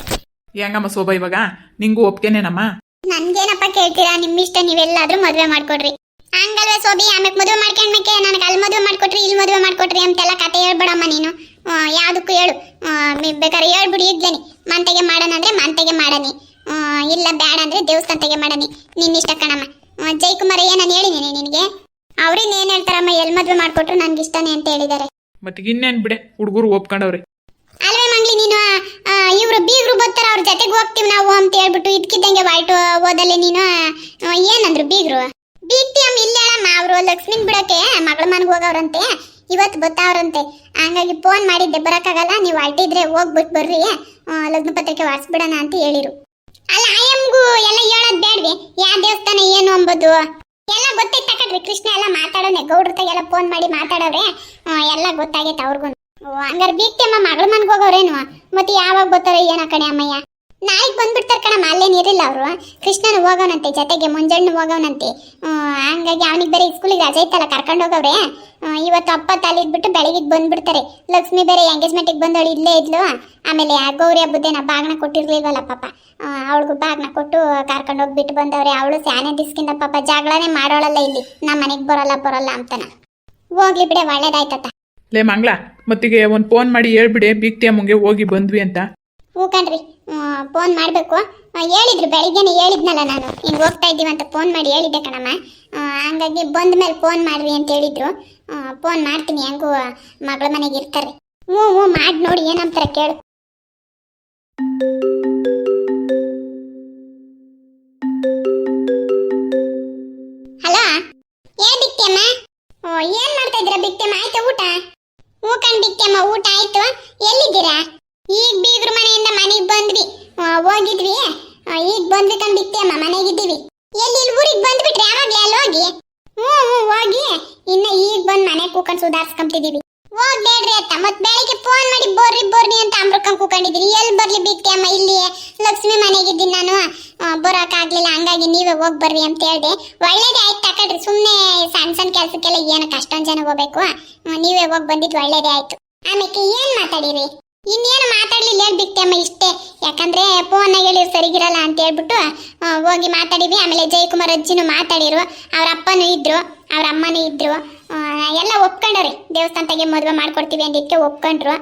ಹೆಂಗಮ್ಮ ಶೋಭಾ ಇವಾಗ? ನಿಂಗೂ ಒಪ್ಕೆನೇನಮ್ಮ ನನ್ಗೇನಪ್ಪ ಕೇಳ್ತೀರಾ? ನಿಮ್ ಇಷ್ಟ ನೀವೆಲ್ಲಾದ್ರೂ ಮದ್ವೆ ಮಾಡ್ಕೊಡ್ರಿ. ಹಂಗಲ್ವೇ ಸೋಬಿ ಆಮೇಲೆ ಮದುವೆ ಮಾಡ್ಕೊಂಡ್ಮೇಕೆ ನನಗೆ ಅಲ್ಲಿ ಮದುವೆ ಮಾಡ್ಕೊಟ್ರಿ ಇಲ್ಲಿ ಮದುವೆ ಮಾಡ್ಕೊಟ್ರಿ ಅಂತೆಲ್ಲ ಕತೆ ಹೇಳ್ಬೇಡಮ್ಮ ನೀನು. ಯಾವುದಕ್ಕೂ ಯಾವ್ದಕ್ಕೂ ಹೇಳು. ಬೇಕಾದ್ರೆ ಹೇಳ್ಬಿಡಿ ಇದ್ದೇನೆ ಮಂತೆಗೆ ಮಾಡೋಣ ಅಂದ್ರೆ ಮಂತೆಗೆ ಮಾಡನಿ. ಇಲ್ಲ ಬೇಡ ಅಂದ್ರೆ ದೇವಸ್ಥಾನತೆಗೆ ಮಾಡನಿ. ನಿನ್ನ ಇಷ್ಟ ಕಣಮ್ಮ. ಜಯಕುಮಾರ್ ನಾನು ಹೇಳಿದ್ದೀನಿ ನಿನಗೆ. ಅವ್ರಿನ್ ಏನ್ ಹೇಳ್ತಾರಮ್ಮ ಎಲ್ ಮದುವೆ ಮಾಡ್ಕೊಟ್ರು ನನ್ಗೆ ಇಷ್ಟನೇ ಅಂತ ಹೇಳಿದಾರೆ. ಮತ್ತೆ ಇನ್ನೇನ್ ಬಿಡೆ ಹುಡುಗರು ಒಪ್ಕೊಂಡವ್ರೆ. ಅಲ್ವೇ ಮಂಗ್ಲಿ ನೀನು ಇವರು ಬೀಗರು ಬರ್ತಾರ ಅವ್ರ ಜೊತೆಗೆ ಹೋಗ್ತೀವಿ ನಾವು ಅಂತ ಹೇಳ್ಬಿಟ್ಟು ಇದ್ಕಿದ್ದಂಗೆ ವೈಟ್ ಓದಲ್ಲಿ ನೀನು ಆ, ಏನಂದ್ರು ಬೀಗರು? ಬೀಗ್ತಿ ಅಮ್ಮ ಇಲ್ಲ ಹೇಳಮ್ಮ ಅವರು ಲಕ್ಷ್ಮಿನ್ ಬಿಡಕ್ಕೆ ಮಗಳ ಮನೆಗೆ ಹೋಗವ್ರಂತೆ ಇವತ್ತು ಬತ್ತಾವ್ರಂತೆ. ಹಂಗಾಗಿ ಫೋನ್ ಮಾಡಿದ್ದೆ ಬರಕ್ಕಾಗಲ್ಲ ನೀವು ಅಲ್ಟಿದ್ರೆ ಹೋಗ್ಬಿಟ್ಟು ಬರ್ರಿ ಆ, ಲಗ್ನ ಪತ್ರಿಕೆ ವಾಡ್ಸ್ಬಿಡೋಣ ಅಂತ ಹೇಳಿರು. ಅಲ್ಲ ಆಯಮ್ಗೂ ಎಲ್ಲ ಹೇಳೋದ್ ಬೇಡ್ವಿ. ಯಾವ ದೇವಸ್ಥಾನ ಏನು ಅಂಬೋದು? ಎಲ್ಲ ಗೊತ್ತೈತೆ ತಕಡ್ರಿ ಕೃಷ್ಣ ಎಲ್ಲ ಮಾತಾಡೋನೆ. ಗೌಡ್ರತಾಗೆಲ್ಲ ಫೋನ್ ಮಾಡಿ ಮಾತಾಡೋರೆ ಎಲ್ಲ ಗೊತ್ತಾಗೈತೆ ಅವ್ರಿಗೂ ಹಂಗಾರೆ ಬೀಗ್ತಮ್ಮ ಮಗಳ ಮನ್ಗೆ ಹೋಗೋರೇನು? ಮತ್ತೆ ಯಾವಾಗ ಗೊತ್ತಾರ ಏನ ಕಣೆ ಅಮ್ಮಯ್ಯ? ನಾಳೆಗ್ ಬಂದ್ಬಿಡ್ತಾರೆ ಕಣಮ್ಮ ಅಲ್ಲೇನ್ ನೀರಿಲ್ಲ ಅವರು. ಕೃಷ್ಣನ ಹೋಗವನಂತೆ ಜೊತೆಗೆ ಮುಂಜಾನೆ ಹೋಗವನಂತೆ. ಹಂಗಾಗಿ ಅವನಿಗೆ ಬೇರೆ ಸ್ಕೂಲಿಗೆ ರಜೆ ಇತ್ತಲ್ಲ ಕರ್ಕೊಂಡು ಹೋಗವ್ರೆ? ಇವತ್ತು ಅಪ್ಪ ತಲಿದ್ಬಿಟ್ಟು ಬೆಳಗ್ಗೆ ಬಂದ್ಬಿಡ್ತಾರೆ. ಲಕ್ಷ್ಮಿ ಬೇರೆ ಎಂಗೇಜ್ಮೆಂಟಿಗೆ ಬಂದವಳು ಇಲ್ಲೇ ಇದ್ಲು. ಆಮೇಲೆ ಆ ಗೌರಿ ಹಬ್ಬದ್ದೇನ ಬಾಗ್ನ ಕೊಟ್ಟಿರ್ಲಿಲ್ವಲ್ಲ ಪಾಪ. ಅವಳಿಗೂ ಬಾಗ್ನ ಕೊಟ್ಟು ಕರ್ಕೊಂಡು ಹೋಗ್ಬಿಟ್ಟು ಬಂದವ್ರೆ. ಅವಳು ಸ್ಯಾನೆ ದಿಸ್ಕಿಂದ ಪಾಪ ಜಗಳನೇ ಮಾಡೋಳಲ್ಲ ಇಲ್ಲಿ. ನಮ್ಮ ಮನೆಗೆ ಬರಲ್ಲ ಬರಲ್ಲ ಅಂತನ. ಹೋಗ್ಲಿ ಬಿಡೆ ಒಳ್ಳೇದಾಯ್ತತ್ತ ಲೇ ಮಂಗ್ಲಾ ಮತ್ತಿಗೆ ಒಂದು ಫೋನ್ ಮಾಡಿ ಹೇಳ್ಬಿಡೆ ಬೀಗ್ತಿ ಅಮ್ಮಂಗೆ ಹೋಗಿ ಬಂದ್ವಿ ಅಂತ. ಹ್ಞೂ ಕಣ್ರಿ. ಫೋನ್ ಮಾಡಬೇಕು. ಹೇಳಿದ್ರು, ಬೆಳಿಗ್ಗೆನೆ ಹೇಳಿದ್ನಲ್ಲ ನಾನು. ಹಿಂಗೆ ಹೋಗ್ತಾ ಇದ್ದೀವಿ ಅಂತ ಫೋನ್ ಮಾಡಿ ಹೇಳಿದ್ದೆ ಕಣಮ್ಮ. ಹಂಗಾಗಿ ಬಂದ ಮೇಲೆ ಫೋನ್ ಮಾಡ್ರಿ ಅಂತ ಹೇಳಿದ್ರು. ಫೋನ್ ಮಾಡ್ತೀನಿ, ಹೆಂಗೂ ಮಗಳ ಮನೆಗೆ ಇರ್ತಾರೆ. ಹ್ಞೂ ಹ್ಞೂ, ಮಾಡಿ ನೋಡಿ ಏನಂತಾರೆ ಕೇಳು. ಹಲೋ, ಏನ್ ಬಿಕ್ತಿಯಮ್ಮ ಓ, ಏನ್ ಮಾಡ್ತಾ ಇದ್ದೀರಾ ಬಿಕ್ತಿಯಮ್ಮ ಆಯ್ತಾ ಊಟ? ಹ್ಞೂ ಕಣ್ ಊಟ ಆಯ್ತು. ಎಲ್ಲಿದ್ದೀರಾ? ಈಗ ಬೀದ್ರ ಮನೆಯಿಂದ ಮನೆಗೆ ಬಂದ್ವಿ. ಹೋಗಿದ್ವಿ. ಈಗ ಬಂದ್ವಿ ಕಂಡಿತ್ತೆ ಅಮ್ಮ ಮನೆಗಿದ್ದೀವಿ. ಎಲ್ಲಿ ಇಲ್ಲಿ ಊರಿಗೆ ಬಂದ್ಬಿಟ್ರಿ ಯಾವಾಗ್ಲೇ ಅಲ್ಲಿ ಹೋಗಿ? ಹ್ಞೂ ಹ್ಞೂ ಹೋಗಿ. ಇನ್ನ ಈಗ ಬಂದು ಮನೆ ಕೂಕೊಂಡು ಸುಧಾರಿಸ್ಕೊಂತಿದೀವಿ ಹೋಗ್ಬೇಡ್ರಿ ಅತ್ತ ಮತ್ತೆ ಬೆಳಿಗ್ಗೆ ಫೋನ್ ಮಾಡಿ ಬೋರ್ರಿ ಬೋರ್ರಿ ಅಂತ ಅಮೃಕಂಗ್ ಕೂಕೊಂಡಿದ್ರಿ ಎಲ್ಲಿ ಬರ್ಲಿ ಬಿಕ್ತಿ ಅಮ್ಮ ಇಲ್ಲಿ ಲಕ್ಷ್ಮಿ ಮನೆಗಿದ್ದೀನಿ ನಾನು. ಆ, ಬರೋಕ್ ಆಗ್ಲಿಲ್ಲ ಹಂಗಾಗಿ ನೀವೇ ಹೋಗ್ ಬರ್ರಿ ಅಂತ ಹೇಳಿದೆ. ಒಳ್ಳೇದೇ ಆಯ್ತು ತಕಡ್ರಿ ಸುಮ್ಮನೆ ಸಣ್ಣ ಸಣ್ಣ ಕೆಲಸಕ್ಕೆಲ್ಲ ಏನಕ್ಕೆ ಅಷ್ಟೊಂದು ಜನ ಹೋಗ್ಬೇಕು? ನೀವೇ ಹೋಗಿ ಬಂದಿದ್ದು ಒಳ್ಳೇದೇ ಆಯ್ತು. ಆಮೇಲೆ ಏನು ಮಾತಾಡಿರಿ? ಇನ್ನೇನು ಮಾತಾಡ್ಲಿಲ್ಲ ಹೇಳ್ಬಿಟ್ಟೆ ಬಿಕ್ತಿ ಅಮ್ಮ ಇಷ್ಟೇ. ಯಾಕಂದ್ರೆ ಫೋನ್ ಹೇಳಿ ಸರಿಗಿರಲ್ಲ ಅಂತ ಹೇಳ್ಬಿಟ್ಟು ಹೋಗಿ ಮಾತಾಡಿವಿ ಆಮೇಲೆ ಜಯಕುಮಾರ್ ಅಜ್ಜಿನೂ ಮಾತಾಡಿರು ಅವ್ರ ಅಪ್ಪನೂ ಇದ್ರು. ಅವ್ರ ಅಮ್ಮನೂ ಇದ್ರು. ಎಲ್ಲ ಒಪ್ಕೊಂಡ್ರಿ ದೇವಸ್ಥಾನದಾಗೆ ಮದುವೆ ಮಾಡ್ಕೊಡ್ತೀವಿ ಅಂದಿದ್ದಕ್ಕೆ ಒಪ್ಕೊಂಡ್ರು.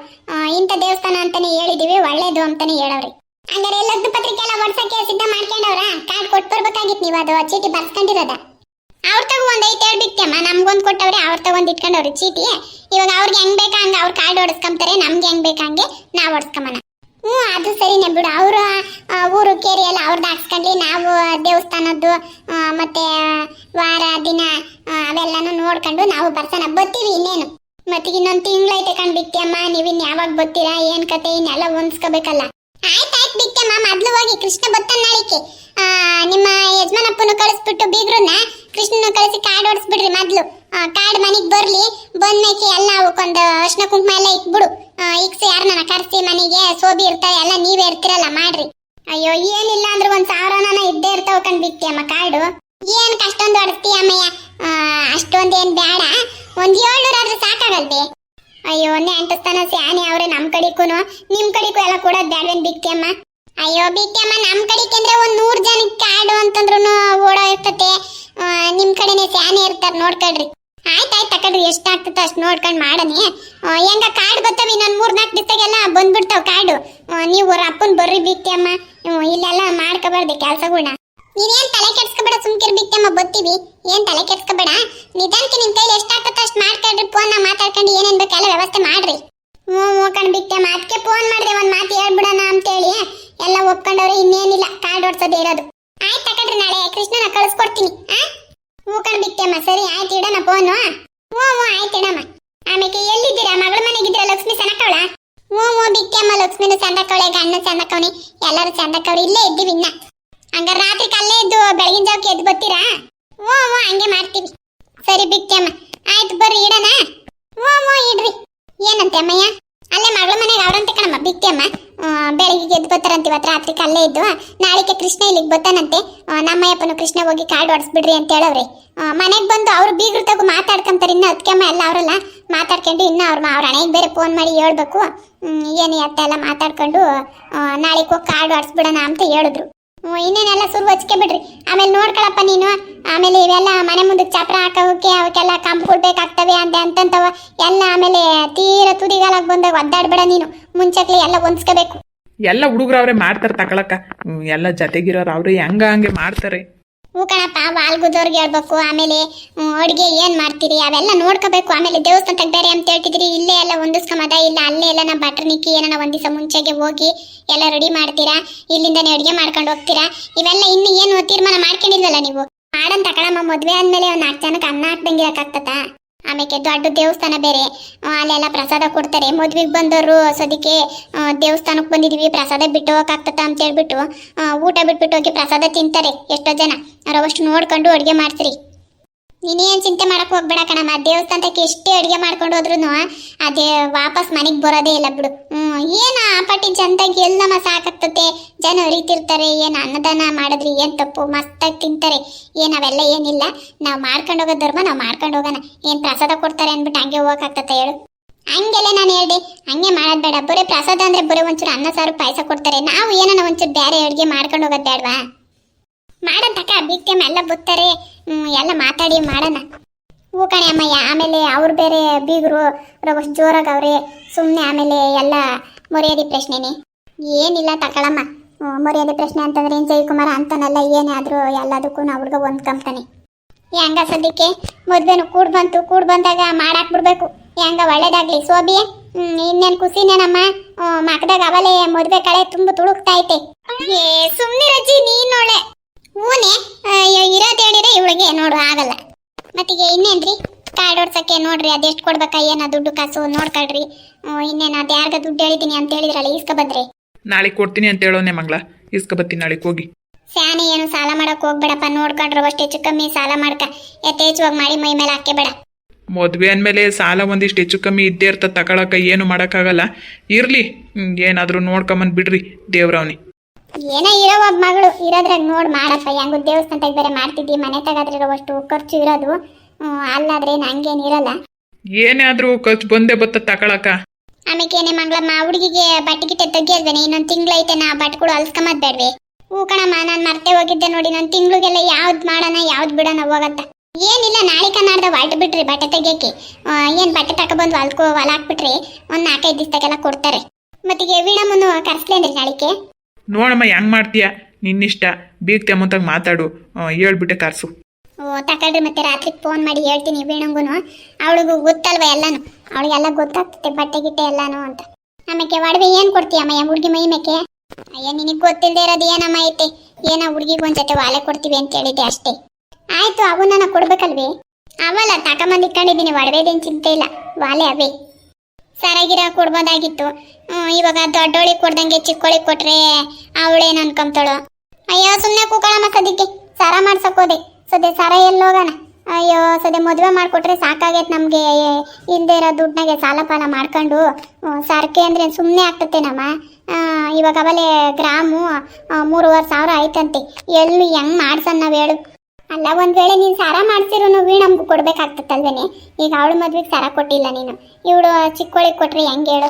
ಇಂಥ ದೇವಸ್ಥಾನ ಅಂತಾನೆ ಹೇಳಿದೀವಿ. ಒಳ್ಳೇದು ಅಂತಾನೆ ಹೇಳವ್ರಿ. ಹಂಗಾರೆ ಲಗ್ನ ಪತ್ರಿಕೆ ಎಲ್ಲ ಒಡ್ಸಕ್ಕೆ ಸಿದ್ಧ ಮಾಡ್ಕೊಂಡವ್ರ? ಕಾರ್ಡ್ ಕೊಟ್ಟು ಬರ್ಬೇಕಾಗಿತ್ತು ನೀವು ಅದು. ಚೀಟಿ ಬರ್ಸ್ಕೊಂಡಿರೋದ? ಅವ್ರ ತಗೋ ಒಂದ್ ಐತೆ ಹೇಳ್ಬಿಟ್ಟಮ್ಮ ನಮ್ಗೊಂದ್ ಕೊಟ್ಟವ್ರೆ, ಅವ್ರ ತಗೊಂಡ್ ಇಟ್ಕೊಂಡವ್ರಿ ಚೀಟಿ. ಇವಾಗ ಅವ್ರಿಗೆ ಹೆಂಗ್ ಬೇಕಾ ಹಂಗ ಅವ್ರ ಕಾರ್ಡ್ ಹೊಡ್ಸ್ಕೊಂತಾರೆ ನಮ್ಗೆ ಹೆಂಗ್ ಬೇಕಾ ಹಂಗೆ ನಾವ್ ಹೊಡ್ಸ್ಕೊಂಬನ ಹ್ಞೂ, ಅದು ಸರಿನೇ ಬಿಡು. ಅವ್ರ ಊರು ಕೇರಿ ಎಲ್ಲ ಅವ್ರದ್ದು ಹಾಕ್ಸ್ಕೊಂಡ್ಲಿ ನಾವು ದೇವಸ್ಥಾನದ್ದು ಮತ್ತೆ ವಾರ, ದಿನ ಅವೆಲ್ಲಾನು ನೋಡ್ಕೊಂಡು ನಾವು ಬರ್ತಾನ ಬರ್ತೀವಿ ಇನ್ನೇನು. ಮತ್ತೆ ಇನ್ನೊಂದು ತಿಂಗಳೈತೆ ಕಣ್ ಬಿಕ್ತಿಯಮ್ಮ ನೀವಿನ್ ಯಾವಾಗ ಬರ್ತೀರಾ, ಏನ್ ಕತೆ, ಇನ್ನೆಲ್ಲ ಹೊಂದ್ಸ್ಕೋಬೇಕಲ್ಲ. ಆಯ್ತಾಯ್ತು ಅಮ್ಮ ಮೊದ್ಲು ಹೋಗಿ ಕೃಷ್ಣ ಬತ್ತಾನ ನಾಳಿಕೆ. ನಿಮ್ಮ ಯಜಮಾನಪ್ಪನ ಕಳಿಸ್ಬಿಟ್ಟು ಬೀಗ್ರನ್ನ ಕೃಷ್ಣನ ಕಳಿಸಿ ಕಾಡ್ ಓಡಿಸ್ಬಿಡ್ರಿ ಮೊದ್ಲು. ಕಾಡ್ ಮನೆಗೆ ಬರ್ಲಿ. ಬಂದ್ಮೇಕೆ ಎಲ್ಲ ಅವಕ್ಕೊಂದು ಅರ್ಶನ ಕುಂಕುಮ ಎಲ್ಲ ಇಕ್ಬಿಡು ಇಕ್ಸಿ ಯಾರನ್ನ ಕರೆಸಿ ಮನೆಗೆ, ಸೋಬಿ ಇರ್ತಾರೆ ಎಲ್ಲ ನೀವೇ ಇರ್ತಿರಲ್ಲ, ಮಾಡ್ರಿ. ಅಯ್ಯೋ, ಏನಿಲ್ಲ ಅಂದ್ರೆ ಒಂದ್ ಸಾವಿರನ ಇದ್ದೇ ಇರ್ತಾವ ಕಂಡ್ ಬಿಕ್ತಿಯಮ್ಮ ಕಾಡು ಏನ್ ಕಷ್ಟೊಂದು ಹೊಡ್ತೀಯ ಅಮ್ಮಯ್ಯ? ಅಷ್ಟೊಂದೇನ್ ಬೇಡ ಒಂದ್ ಏಳ್ನೂರ ಆದ್ರೆ ಸಾಕಾಗಲ್ದೆ? ಅಯ್ಯೋ ನೆಂಟಸ್ತನ ಸ್ಯಾನಿ ಅವ್ರೆ ನಮ್ ಕಡಿಕೂನು. ನಿಮ್ ಕಡೆಗೂ ಎಲ್ಲ ಕೂಡ ಬ್ಯಾಡ್ವೇನ್ ಬಿಕ್ತಿಯಮ್ಮ ಅಯ್ಯೋ ಬಿಟ್ಟಮ್ಮ ನಮ್ ಕಡೆ ಒಂದ್ ನೂರ್ ಜನಕ್ಕೆ ಕಾಡು ಅಂತಂದ್ರು ಓಡೋ ಇರ್ತತೆ. ನಿಮ್ಮ ನಿಮ್ ಕಡೆನೆ ಇರ್ತಾರೆ ಇರ್ತಾರ ನೋಡ್ಕೊಳ್ರಿ. ಆಯ್ತಾಯ್ತು ಎಷ್ಟ್ ಅಷ್ಟು ನೋಡ್ಕೊಂಡು ಮಾಡನಿ ಹೆಂಗ ಕಾಡ್ ಬತ್ತವ ಇನ್ನೊಂದು ಮೂರ್ ನಾಲ್ಕು ದಿವಸಗೆಲ್ಲ ಬಂದ್ಬಿಡ್ತಾವ ಕಾಡು. ನೀವು ಅವ್ರ ಅಪ್ಪನ್ ಬರ್ರಿ ಹ್ಮ್, ಇಲ್ಲೆಲ್ಲ ಮಾಡ್ಕೋಬಾರ್ದು ಗುಣ ನೀನೇನ್ ತಲೆ ಕೆಡ್ಸ್ಕೊಬೇಡ ಸುಮ್ಕಿರ್ ಬಿಕ್ತಿಯಮ್ಮ ಬತ್ತೀವಿ. ಏನ್ ತಲೆ ಕೆಡ್ಸ್ಕೊಬೇಡ. ನಿಧಾನಕ್ಕೆ ನಿಮ್ ಕೈಲಿ ಎಷ್ಟಾಗ್ತದ ಅಷ್ಟು ಮಾಡ್ಕೊಳ್ರಿ ಫೋನ್ ಮಾತಾಡ್ಕೊಂಡು ಏನೇನ್ ಬೇಕೆಲ್ಲ ವ್ಯವಸ್ಥೆ ಮಾಡ್ರಿ. ಹ್ಞೂ ಹ್ಞೂ ಕಣ್ ಮಾತ್ಕೆ ಅದಕ್ಕೆ ಫೋನ್ ಮಾಡ್ರಿ ಒಂದ್ ಮಾತು ಹೇಳ್ಬಿಡೋಣ ಅಂತೇಳಿ. ಎಲ್ಲ ಒಪ್ಕೊಂಡವ್ರೆ, ಇನ್ನೇನಿಲ್ಲ. ಕಾರ್ಡ್ ಓಡ್ಸೋದೇ ಇರೋದು. ಆಯ್ತು ತಕೊಳ್ರಿ ನಾಳೆ. ಕೃಷ್ಣನ ಕಳಿಸ್ಕೊಡ್ತೀನಿ, ಆ? ಹ್ಞೂ ಕಣ್ ಬಿಕ್ತಿಯಮ್ಮ ಸರಿ, ಆಯ್ತು ಇಡೋಣ ಫೋನು ಹ್ಞೂ ಹ್ಞೂ ಆಯ್ತು ಇಡಮ್ಮ. ಆಮೇಲೆ ಎಲ್ಲಿದ್ದೀರಾ? ಮಗಳ ಮನೆಗಿದ್ದೀರಾ? ಲಕ್ಷ್ಮಿ ಸಣ್ಣಕವಳ ಹ್ಞೂ ಹ್ಞೂ ಬಿಟ್ಟೆಮ್ಮ ಲಕ್ಷ್ಮಿನೂ ಚಂದಕವಳೆ ಗಂಡ ಚಂದಕವನಿ ಎಲ್ಲರೂ ಚಂದಕವ್ರು ಇಲ್ಲೇ ಇದ್ದೀವಿ ಇನ್ನ. ಹಂಗಾರೆ ರಾತ್ರಿ ಕಲ್ಲೇ ಇದ್ದು ಬೆಳಗಿನ ಜಾವಕ್ಕೆ ಎದ್ದು ಬರ್ತೀರಾ? ಹ್ಞೂ ಹ್ಞೂ ಹಂಗೆ ಮಾಡ್ತೀವಿ. ಸರಿ ಬಿಟ್ಟೆಮ್ಮ ಆಯ್ತು ಬರ್ರಿ, ಇಡೋಣ. ಹ್ಞೂ ಇಡ್ರಿ. ಏನಂತೆ ಅಮ್ಮಯ್ಯ? ಅಲ್ಲೇ ಮಗಳ ಮನೆಗೆ ಅವ್ರಂತೆ ಕಣಮ್ಮ ಬಿಕ್ತಿಯಮ್ಮ ಆ, ಬೆಳಗ್ಗೆ ಎದ್ದು ಬರ್ತಾರಂತೆ ರಾತ್ರಿ ಕಲ್ಲೇ ಇದ್ದು. ನಾಳೆಗೆ ಕೃಷ್ಣ ಇಲ್ಲಿಗೆ ಬರ್ತಾನಂತೆ. ನಮ್ಮಯ್ಯಪ್ಪನು ಕೃಷ್ಣ ಹೋಗಿ ಕಾರ್ಡ್ ಹೊಡ್ಸ್ಬಿಡ್ರಿ ಅಂತ ಹೇಳವ್ರಿ. ಮನೆಗೆ ಬಂದು ಅವ್ರು ಬೀಗ್ರು ತಗೋ ಮಾತಾಡ್ಕೊಂತಾರೆ ಇನ್ನು ಅದಕ್ಕೆಮ್ಮ ಎಲ್ಲ ಅವರಲ್ಲ. ಮಾತಾಡ್ಕೊಂಡು ಇನ್ನು ಅವ್ರ ಅವ್ರ ಹಣೆಗೆ ಬೇರೆ ಫೋನ್ ಮಾಡಿ ಹೇಳ್ಬೇಕು. ಏನು ಎತ್ತ ಎಲ್ಲ ಮಾತಾಡ್ಕೊಂಡು ನಾಳೆಗೆ ಹೋಗಿ ಕಾರ್ಡ್ ಹೊಡ್ಸ್ಬಿಡೋಣ ಅಂತ ಹೇಳಿದ್ರು. ಇನ್ನೇನೆಲ್ಲ ಸುರು ಹಚ್ಕೆ ಬಿಡ್ರಿ. ಆಮೇಲೆ ನೋಡ್ಕೊಳಪ್ಪ ನೀನು. ಆಮೇಲೆ ಇವೆಲ್ಲ ಮನೆ ಮುಂದಕ್ಕೆ ಚಪ್ರ ಹಾಕೋಕೆ ಅವಕ್ಕೆಲ್ಲ ಕಂಪ್ ಕೊಡ್ಬೇಕಾಗ್ತವೆ ಅಂತ ಅಂತಂತವ. ಎಲ್ಲ ಆಮೇಲೆ ತೀರ ತುದಿಗಾಲಾಗ ಬಂದಾಗ ಒದ್ದಾಡ್ಬೇಡ ನೀನು. ಮುಂಚೆಕ್ಲಿ ಎಲ್ಲ ಹೊಂದ್ಸ್ಕೋಬೇಕು. ಎಲ್ಲ ಹುಡುಗರು ಅವ್ರೆ ಮಾಡ್ತಾರೆ ತಕೊಳಕ. ಹ್ಮ್, ಎಲ್ಲ ಜೊತೆಗಿರೋರು ಅವ್ರೆ ಹೆಂಗ ಹಂಗೆ ಮಾಡ್ತಾರೆ. ಹ್ಞೂ ಕಣಪ್ಪ, ವಾಲ್ಗುದವ್ರಿಗೆ ಹೇಳ್ಬೇಕು, ಆಮೇಲೆ ಅಡುಗೆ ಏನು ಮಾಡ್ತೀರಿ? ಅವೆಲ್ಲ ನೋಡ್ಕೋಬೇಕು. ಆಮೇಲೆ ದೇವಸ್ಥಾನಕ್ಕೆ ಬೇರೆ ಅಂತ ಹೇಳ್ತಿದ್ರಿ ಇಲ್ಲೇ ಎಲ್ಲ ಹೊಂದಿಸ್ಕೊಂಬದ ಇಲ್ಲ ಅಲ್ಲೇ ಎಲ್ಲ ನಾ ಬಟ್ರ್ ನಿಕ್ಕಿ ಏನಾರ ಒಂದು ದಿವಸ ಮುಂಚೆಗೆ ಹೋಗಿ ಎಲ್ಲ ರೆಡಿ ಮಾಡ್ತೀರಾ? ಇಲ್ಲಿಂದನೇ ಅಡುಗೆ ಮಾಡ್ಕೊಂಡು ಹೋಗ್ತೀರಾ? ಇವೆಲ್ಲ ಇನ್ನು ಏನು ತೀರ್ಮಾನ ಮಾಡ್ಕೊಂಡಿಲ್ವಲ್ಲ ನೀವು? ಮಾಡಂತ ಕಣಮ್ಮ, ಮದುವೆ ಆದಮೇಲೆ ಒಂದು ನಾಲ್ಕು ಜನಕ್ಕೆ ಅನ್ನ ಹಾಕ್ದಂಗೆ ಇರಕ್ಕಾಗ್ತತಾ ಆಮೇಲೆ ದೊಡ್ಡ ದೇವಸ್ಥಾನ ಬೇರೆ. ಅಲ್ಲೆಲ್ಲ ಪ್ರಸಾದ ಕೊಡ್ತಾರೆ. ಮದ್ವೆಗೆ ಬಂದವರು ಸದ್ಯಕ್ಕೆ ದೇವಸ್ಥಾನಕ್ಕೆ ಬಂದಿದೀವಿ. ಪ್ರಸಾದ ಬಿಟ್ಟು ಹೋಗಕ್ಕಾಗ್ತದ ಅಂತ ಹೇಳ್ಬಿಟ್ಟು ಊಟ ಬಿಟ್ಬಿಟ್ಟು ಹೋಗಿ ಪ್ರಸಾದ ತಿಂತಾರೆ ಎಷ್ಟೋ ಜನ. ಅವಷ್ಟು ನೋಡ್ಕೊಂಡು ಅಡುಗೆ ಮಾಡ್ತೀರಿ. ನೀನೇನ್ ಚಿಂತೆ ಮಾಡಕ್ ಹೋಗ್ಬೇಡ ಕಣಮ್ಮ. ದೇವಸ್ಥಾನಕ್ಕೆ ಎಷ್ಟೇ ಅಡುಗೆ ಮಾಡ್ಕೊಂಡು ಹೋದ್ರು ಅದೇ ವಾಪಸ್ ಮನೆಗೆ ಬರೋದೇ ಇಲ್ಲ ಬಿಡು. ಹ್ಮ್, ಏನ ಆ ಪಟ್ಟಿ ಜನತಾಗಿ ಎಲ್ಲಮ್ಮ ಸಾಕಾಗ್ತತೆ? ಜನ ಅರಿತಿರ್ತಾರೆ, ಏನ್ ಅನ್ನದಾನ ಮಾಡಿದ್ರಿ ಏನ್ ತಪ್ಪು? ಮಸ್ತಾಗಿ ತಿಂತಾರೆ. ಏನ್ ಅವೆಲ್ಲ ಏನಿಲ್ಲ. ನಾವು ಮಾಡ್ಕೊಂಡು ಹೋಗೋ ಧರ್ಮ ನಾವು ಮಾಡ್ಕೊಂಡು ಹೋಗೋಣ. ಏನ್ ಪ್ರಸಾದ ಕೊಡ್ತಾರೆ ಅಂದ್ಬಿಟ್ಟು ಹಂಗೆ ಹೋಗಕ್ಕಾಗ್ತತೆ ಹೇಳು. ಹಂಗೆಲ್ಲ ನಾನು ಹೇಳ್ದೆ. ಹಂಗೆ ಮಾಡೋದ್ಬೇಡ ಬರೀ ಪ್ರಸಾದ ಅಂದ್ರೆ ಬರೀ ಒಂಚೂರು ಅನ್ನ ಸಾರು ಪಾಯಸ ಕೊಡ್ತಾರೆ. ನಾವು ಏನನ ಒಂಚೂರು ಬೇರೆ ಅಡುಗೆ ಮಾಡ್ಕೊಂಡು ಹೋಗೋದ್ ಬೇಡವಾ? ಮಾಡಂತಕ್ಕ ಬಿಟ್ಟೆ ಎಲ್ಲ ಬುತ್ತಾರೆ. ಎಲ್ಲ ಮಾತಾಡಿ ಮಾಡೋಣ. ಹೂ ಕಣೆ ಅಮ್ಮಯ್ಯ ಆಮೇಲೆ ಅವ್ರು ಬೇರೆ ಬೀಗರು ರವಷ್ಟು ಜೋರಾಗವ್ರೆ ಸುಮ್ಮನೆ ಆಮೇಲೆ ಎಲ್ಲ ಮರ್ಯಾದೆ ಪ್ರಶ್ನೆನೆ. ಏನಿಲ್ಲ ತಕೊಳಮ್ಮ. ಮರ್ಯಾದೆ ಪ್ರಶ್ನೆ ಅಂತಂದ್ರೆ ಏನು ಜಯಕುಮಾರ ಅಂತನಲ್ಲ ಆದರೂ ಎಲ್ಲದಕ್ಕೂ ನಾವು ಹುಡುಗ ಹೊಂದ್ಕೊಂತಾನೆ ಹೆಂಗ ಸದ್ಯಕ್ಕೆ? ಮದುವೆನು ಕೂಡ್ ಬಂತು ಕೂಡ್ ಬಂದಾಗ ಮಾಡಾಕ್ ಬಿಡ್ಬೇಕು. ಹೆಂಗ ಒಳ್ಳೇದಾಗ್ಲಿ ಸೋಬಿ ಇನ್ನೇನು ಖುಷಿನೇನಮ್ಮ? ಹ್ಮ್, ಮಕದಾಗ ಅವಲೇ ಮದುವೆ ಕಳೆ ತುಂಬ ತುಳುಕ್ತಾ ಐತೆ. ಏ ಸುಮ್ನೆ ರಜಿ ನೀನೊಳೆ ಹೂನೆ ಇರೋದು ಹೇಳಿದ್ರೆ ಇವಳಿಗೆ ನೋಡು ಆಗಲ್ಲ. ಮತ್ತೀಗ ಇನ್ನೇನ್ರಿ? ಕಾರ್ಡ್ ಓಡ್ಸಕ್ಕೆ ನೋಡ್ರಿ ಅದೆಷ್ಟು ಕೊಡ್ಬೇಕಾ ಏನ ದುಡ್ಡು ಕಾಸು ನೋಡ್ಕೊಳ್ರಿ. ಇನ್ನೇನು ಅದ್ ಯಾರ್ಗ ದುಡ್ಡು ಹೇಳಿದೀನಿ ಅಂತ ಹೇಳಿದ್ರಲ್ಲ ಈಸ್ಕ ಬಂದ್ರಿ. ನಾಳೆ ಕೊಡ್ತೀನಿ ಅಂತ ಹೇಳೋನೆ ಮಂಗಳ. ಇಸ್ಕೊಬತ್ತೀನಿ ನಾಳೆ ಹೋಗಿ. ಸ್ಯಾನಿ ಏನು ಸಾಲ ಮಾಡಕ್ ಹೋಗ್ಬೇಡಪ್ಪ ನೋಡ್ಕೊಂಡ್ರು ಅಷ್ಟು ಹೆಚ್ಚು ಕಮ್ಮಿ ಸಾಲ ಮಾಡ್ಕ. ಯಥೇಚ್ಛವಾಗಿ ಮಾಡಿ ಮೈ ಮೇಲೆ ಹಾಕೇ ಬೇಡ ಮದುವೆ ಅಂದಮೇಲೆ ಸಾಲ ಒಂದಿಷ್ಟು ಹೆಚ್ಚು ಕಮ್ಮಿ ಇದ್ದೇ ಇರ್ತದೆ ತಗೊಳಕ ಏನು ಮಾಡೋಕ್ಕಾಗಲ್ಲ. ಇರಲಿ ಏನಾದರೂ ನೋಡ್ಕೊಂಬಂದು ಬಿಡ್ರಿ ದೇವ್ರವನಿ. ಏನೋ ಇರೋ ಒಬ್ಬ ಮಗಳು ಇರೋದ್ರಾಗ ನೋಡ್ ಮಾಡಪ್ಪ ಹೆಂಗು ದೇವಸ್ಥಾನದಾಗ ಬೇರೆ ಮಾಡ್ತಿದ್ದಿ ಮನೆ ತಗಾದ್ರೆ ಅಷ್ಟು ಖರ್ಚು ಇರೋದು. ಅಲ್ಲಾದ್ರೆ ಹಂಗೇನ್ ಇರಲ್ಲ. ಏನಾದ್ರೂ ಆದರೂ ಖರ್ಚು ಬಂದೇ ಬತ್ತ ತಗೊಳಕ. ಆಮೇಲೆ ಏನೇ ಮಂಗಳಮ್ಮ ಹುಡುಗಿಗೆ ಬಟ್ಟೆ ಗಿಟ್ಟೆ ತೆಗಿಯೋದ್ವೇನೆ ಇನ್ನೊಂದು ತಿಂಗಳೈತೆ ನಾ ಬಟ್ಟೆಗಳು ಅಲ್ಸ್ಕೊಂಬದ್ ಬೇಡ್ವಿ. ಹೂ ಕಣಮ್ಮ ನಾನು ಮರ್ತೆ ಹೋಗಿದ್ದೆ ನೋಡಿ ನನ್ನ ತಿಂಗಳಿಗೆಲ್ಲ ಯಾವ್ದು ಮಾಡೋಣ ಯಾವ್ದು ಬಿಡೋಣ ಹೋಗತ್ತ. ಏನಿಲ್ಲ ನಾಳಿಕ ಕನ್ನಡದ ಹೊಲ್ಟ್ ಬಿಟ್ರಿ ಬಟ್ಟೆ ತೆಗಿಯಕ್ಕೆ. ಏನು ಏನ್ ಬಟ್ಟೆ ತಗೊಬಂದು ಅಲ್ಕೋ ಹೊಲ ಹಾಕ್ಬಿಟ್ರಿ ಒಂದ್ ನಾಲ್ಕೈದು ದಿವಸಕ್ಕೆಲ್ಲ ಕೊಡ್ತಾರೆ. ಮತ್ತಿಗೆ ವೀಣಮ್ಮನ್ನು ಕರ್ಸ್ಲೇನ್ರಿ ನಾಳಿಕೆ ನೋಡಮ್ಮ, ಹೆಂಗ್ ಮಾಡ್ತೀಯ? ನಿನ್ನಿಷ್ಟ. ಬೀಗ್ತಿ ತೆಮ್ಮಂತಾಗ ಮಾತಾಡು. ಹೇಳ್ಬಿಟ್ಟೆ ಕರ್ಸು ಓ, ತಕೊಳ್ರಿ ಮತ್ತೆ ರಾತ್ರಿ ಫೋನ್ ಮಾಡಿ ಹೇಳ್ತೀನಿ ವೀಣಂಗುನು. ಅವಳಿಗೂ ಗೊತ್ತಲ್ವ ಎಲ್ಲಾನು? ಅವಳಿಗೆಲ್ಲ ಗೊತ್ತಾಗ್ತದೆ ಬಟ್ಟೆ ಗಿಟ್ಟೆ ಎಲ್ಲಾನು ಅಂತ. ಆಮೇಲೆ ಒಡವೆ ಏನ್ ಕೊಡ್ತೀಯ ಅಮ್ಮಯ್ಯ? ಹುಡುಗಿ ಮೈ ಮೇಕೆ? ಅಯ್ಯ, ನಿನಗೆ ಗೊತ್ತಿಲ್ಲದೆ ಇರೋದು ಏನಮ್ಮ ಐತೆ? ಏನ ಹುಡುಗಿಗೆ ಒಂದ್ ಜೊತೆ ವಾಲೆ ಕೊಡ್ತೀವಿ ಅಂತ ಹೇಳಿದ್ದೆ ಅಷ್ಟೇ. ಆಯ್ತು ಅವು ನಾನು ಕೊಡ್ಬೇಕಲ್ವೇ? ಅವಲ್ಲ ತಕಮ್ಮ ಇಟ್ಕೊಂಡಿದ್ದೀನಿ ಒಡವೆದೇನು ಚಿಂತೆ ಇಲ್ಲ. ವಾಲೆ ಅವೇ. ಸರಾಗಿರ ಕೊಡ್ಬೋದಾಗಿತ್ತು. ಇವಾಗ ದೊಡ್ಡೋಳಿಗೆ ಕೊಡ್ದಂಗೆ ಚಿಕ್ಕೋಳಿಗೆ ಕೊಟ್ರೆ ಅವಳೇನು ಅನ್ಕೊಂತಳು ಅಯ್ಯೋ ಸುಮ್ಮನೆ ಕೂಕಳಮ್ಮ ಸದ್ಯಕ್ಕೆ. ಸಾರ ಮಾಡ್ಸಕ್ಕೋದೆ ಸದ್ಯ ಸದ್ಯ ಎಲ್ಲಿ ಹೋಗೋಣ ಅಯ್ಯೋ, ಸದ್ಯ ಮದುವೆ ಮಾಡಿಕೊಟ್ರೆ ಸಾಕಾಗೈತೆ ನಮಗೆ. ಇಲ್ದೇ ಇರೋ ದುಡ್ಡನಾಗೆ ಸಾಲ ಪಾಲ ಮಾಡ್ಕೊಂಡು ಸರಕೆ ಅಂದ್ರೆ ಸುಮ್ಮನೆ ಆಗ್ತತೆ ನಮ್ಮ ಇವಾಗ ಅವಲೇ ಗ್ರಾಮು ಮೂರುವರೆ ಸಾವಿರ ಆಯ್ತಂತೆ. ಎಲ್ಲಿ ಹೆಂಗ್ ಮಾಡ್ಸನ್ ನಾವ್ ಹೇಳು. ಅಲ್ಲ, ಒಂದ್ ವೇಳೆ ನೀನ್ ಸಾರ ಮಾಡ್ಸಿರು ವೀಣಮ್ಗೂ ಕೊಡ್ಬೇಕಾಗ್ತತ್ತಲ್ವೇನೆ? ಈಗ ಅವಳು ಮದ್ವೆಗೆ ಸಾರ ಕೊಟ್ಟಿಲ್ಲ ನೀನು. ಇವಳು ಚಿಕ್ಕೋಳಿಗೆ ಕೊಟ್ರಿ ಹೆಂಗ್ ಹೇಳು?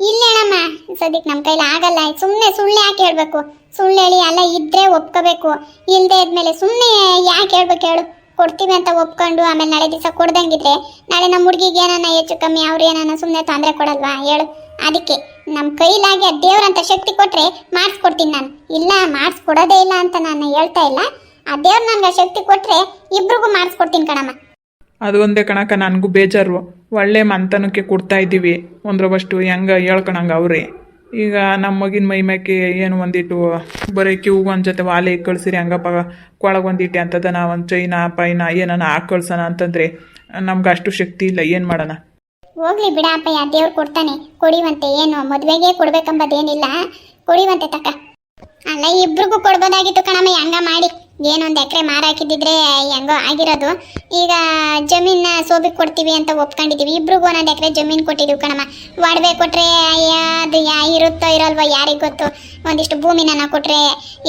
ಇಲ್ಲ ಹೇಳಮ್ಮ ಸದ್ಯಕ್ಕೆ ನಮ್ಮ ಕೈಲಿ ಆಗಲ್ಲ. ಸುಮ್ಮನೆ ಸುಳ್ಳು ಯಾಕೆ ಹೇಳ್ಬೇಕು? ಸುಳ್ಳು ಹೇಳಿ ಅಲ್ಲ, ಇದ್ರೆ ಒಪ್ಕೋಬೇಕು. ಇಲ್ದೇ ಇದ್ಮೇಲೆ ಸುಮ್ಮನೆ ಯಾಕೆ ಹೇಳ್ಬೇಕು ಹೇಳು? ಕೊಡ್ತೀವಿ ಅಂತ ಒಪ್ಕೊಂಡು ಆಮೇಲೆ ನಾಳೆ ದಿವಸ ಕೊಡ್ದಂಗಿದ್ರೆ, ನಾಳೆ ನಮ್ಮ ಹುಡುಗಿಗೆ ಏನಾನ ಹೆಚ್ಚು ಕಮ್ಮಿ, ಅವ್ರು ಏನಾನ ಸುಮ್ಮನೆ ತೊಂದರೆ ಕೊಡಲ್ವಾ? ಹೇಳು. ಅದಕ್ಕೆ ನಮ್ಮ ಕೈಲಾಗಿ ದೇವ್ರಂತ ಶಕ್ತಿ ಕೊಟ್ರೆ ಮಾಡಿಸ್ಕೊಡ್ತೀನಿ ನಾನು. ಇಲ್ಲ, ಮಾಡಿಸ್ಕೊಡೋದೇ ಇಲ್ಲ ಅಂತ ನಾನು ಹೇಳ್ತಾ ಇಲ್ಲ. ಆ ದೇವ್ರು ನನ್ಗೆ ಶಕ್ತಿ ಕೊಟ್ರೆ ಇಬ್ರಿಗೂ ಮಾಡಿಸ್ಕೊಡ್ತೀನಿ ಕಣಮ್ಮ. ಅದು ಒಂದೇ ಕಣಕ ನನಗೂ ಬೇಜಾರು ಒಳ್ಳೆ ಮಂತನಕ್ಕೆ ಕೊಡ್ತಾ ಇದ್ದೀವಿ. ಒಂದ್ರವಷ್ಟು ಹೆಂಗೆ ಹೇಳ್ಕೊಳಂಗ ಅವ್ರಿ. ಈಗ ನಮ್ಮ ಮಗಿನ ಮೈ ಮ್ಯಾಕೆ ಏನು ಒಂದಿಟ್ಟು ಬರೀ ಕ್ಯೂ ಒಂದು ಜೊತೆ ವಾಲೆ ಕಳ್ಸಿರಿ ಹಂಗಪ್ಪ ಕೊಳಗೆ ಒಂದಿಟ್ಟೆ ಅಂತದನ ಒಂದು ಚೈನ ಪೈನ ಏನನ ಹಾಕಿ ಕಳ್ಸೋಣ ಅಂತಂದ್ರೆ ನಮ್ಗೆ ಅಷ್ಟು ಶಕ್ತಿ ಇಲ್ಲ ಏನು ಮಾಡೋಣ? ಹೋಗ್ಲಿ ಯಾ ದೇವ್ರು ಕೊಡ್ತಾನೆ. ಕೊಡಿವಂತೆ ಏನು ಮದ್ವೆಗೆ ಕೊಡ್ಬೇಕಂಬದೇನಿಲ್ಲ. ಕೊಡಿವಂತೆ ತಕ್ಕ. ಅಲ್ಲ ಇಬ್ರಿಗೂ ಕೊಡ್ಬೋದಾಗಿತ್ತು ಕಣಮ್ಮ ಹಂಗ ಮಾಡಿ. ಏನೊಂದು ಎಕರೆ ಮಾರಾಕಿದ್ದಿದ್ರೆ ಹೆಂಗೋ ಆಗಿರೋದು. ಈಗ ಜಮೀನ ಸೋಬಿ ಕೊಡ್ತೀವಿ ಅಂತ ಒಪ್ಕೊಂಡಿದೀವಿ. ಇಬ್ರಿಗೂ ಒಂದೊಂದು ಎಕರೆ ಜಮೀನು ಕೊಟ್ಟಿದ್ದೀವಿ ಕಣಮ್ಮ. ಒಡವೆ ಕೊಟ್ಟರೆ ಅದು ಯಾ ಇರುತ್ತೋ ಇರೋಲ್ವೋ ಯಾರಿಗೆ ಗೊತ್ತು? ಒಂದಿಷ್ಟು ಭೂಮಿನ ಕೊಟ್ಟರೆ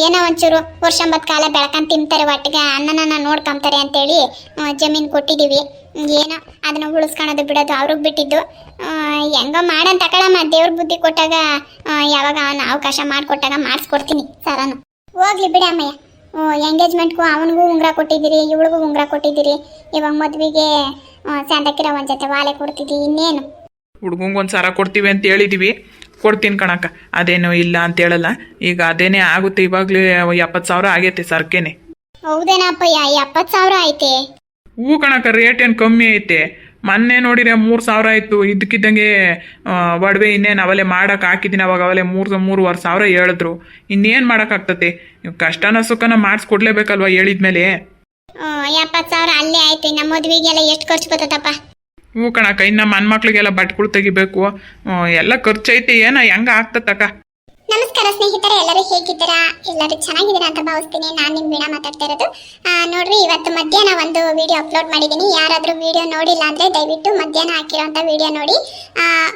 ಏನೋ ಒಂಚೂರು ವರ್ಷಂಬತ್ ಕಾಲ ಬೆಳ್ಕೊಂಡ್ ತಿಂತಾರೆ ಒಟ್ಟಿಗೆ ಅನ್ನನ ನೋಡ್ಕೊಂತಾರೆ ಅಂತೇಳಿ ಜಮೀನು ಕೊಟ್ಟಿದ್ದೀವಿ ಏನೋ ಅದನ್ನ ಉಳಿಸ್ಕೊಳೋದು ಬಿಡೋದು ಅವ್ರಿಗೆ ಬಿಟ್ಟಿದ್ದು. ಹೆಂಗೋ ಮಾಡೋಣ ತಗೊಳಮ್ಮ ದೇವ್ರ ಬುದ್ಧಿ ಕೊಟ್ಟಾಗ ಯಾವಾಗ ಅವಕಾಶ ಮಾಡಿಕೊಟ್ಟಾಗ ಮಾಡಿಸ್ಕೊಡ್ತೀನಿ ಸರನು. ಹೋಗ್ಲಿ ಬಿಡಿ ಅಮ್ಮಯ್ಯ ಎಂಗೇಜ್ಮೆಂಟ್ಗೂ ಅವನಿಗೂ ಉಂಗ್ರ ಕೊಟ್ಟಿದ್ದೀರಿ ಇವಳಿಗೂ ಉಂಗ್ರ ಕೊಟ್ಟಿದ್ದೀರಿ. ಇವಾಗ ಮದ್ವೆಗೆ ಸ್ಯಾಂಡಕ್ಕಿರ ಒಂದು ಜೊತೆ ವಾಲೆ ಕೊಡ್ತಿದ್ದೀವಿ ಇನ್ನೇನು? ಹುಡ್ಗಂಗೆ ಒಂದು ಸರ ಕೊಡ್ತೀವಿ ಅಂತ ಹೇಳಿದ್ದೀವಿ ಕೊಡ್ತೀನಿ ಕಣಕ್ಕ ಅದೇನು ಇಲ್ಲ ಅಂತ ಹೇಳಲ್ಲ. ಈಗ ಅದೇನೇ ಆಗುತ್ತೆ ಇವಾಗಲೇ ಎಪ್ಪತ್ತು ಸಾವಿರ ಆಗೈತೆ ಸರ್ಕೇನೆ. ಹೌದೇನಪ್ಪ ಎಪ್ಪತ್ತು ಸಾವಿರ ಐತೆ. ಹೂ ಕಣಕ್ಕ ರೇಟ್ ಏನು ಕಮ್ಮಿ ಐತೆ. ಮೊನ್ನೆ ನೋಡಿದ್ರೆ ಮೂರು ಸಾವಿರ ಆಯಿತು. ಇದಕ್ಕಿದ್ದಂಗೆ ಆ, ಒಡವೆ ಇನ್ನೇನು ಅವಲೇ ಮಾಡೋಕೆ ಹಾಕಿದ್ದೀನಿ. ಅವಾಗ ಅವಲೇ ಮೂರು ಮೂರುವರೆ ಸಾವಿರ ಹೇಳಿದ್ರು. ಇನ್ನೇನು ಮಾಡೋಕ್ಕಾಗ್ತತೆ ಕಷ್ಟನ ಸುಖನ ಮಾಡಿಸ್ಕೊಡ್ಲೇಬೇಕಲ್ವ ಹೇಳಿದ್ಮೇಲೆ? ಎಪ್ಪತ್ತು ಸಾವಿರ ಅಲ್ಲೇ ಆಯ್ತು. ನಮ್ಮ ಮದ್ವೆಗೆಲ್ಲ ಎಷ್ಟು ಖರ್ಚು ಬರ್ತದಪ್ಪ? ಹ್ಞೂ ಕಣಕ್ಕ ಇನ್ನು ನಮ್ಮ ಮನ್ಮಕ್ಳಿಗೆಲ್ಲ ಬಟ್ಗಳು ತೆಗಿಬೇಕು. ಎಲ್ಲ ಖರ್ಚೈತೆ. ಏನ ಹೆಂಗ ಆಗ್ತತಕ್ಕ? ನಮಸ್ಕಾರ ಸ್ನೇಹಿತರೆ, ಎಲ್ಲರೂ ಹೇಗಿದ್ದೀರಾ? ಎಲ್ಲರೂ ಚೆನ್ನಾಗಿದ್ದೀರಾ ಅಂತ ಭಾವಿಸ್ತೀನಿ. ನಾನು ನಿಮ್ಮ ವೀಣಾ ಮಾತಾಡ್ತಾ ಇರೋದು. ನೋಡ್ರಿ, ಇವತ್ತು ಮಧ್ಯಾಹ್ನ ಒಂದು ವಿಡಿಯೋ ಅಪ್ಲೋಡ್ ಮಾಡಿದ್ದೀನಿ. ಯಾರಾದರೂ ವಿಡಿಯೋ ನೋಡಿಲ್ಲ ಅಂದರೆ ದಯವಿಟ್ಟು ಮಧ್ಯಾಹ್ನ ಹಾಕಿರೋಂಥ ವಿಡಿಯೋ ನೋಡಿ.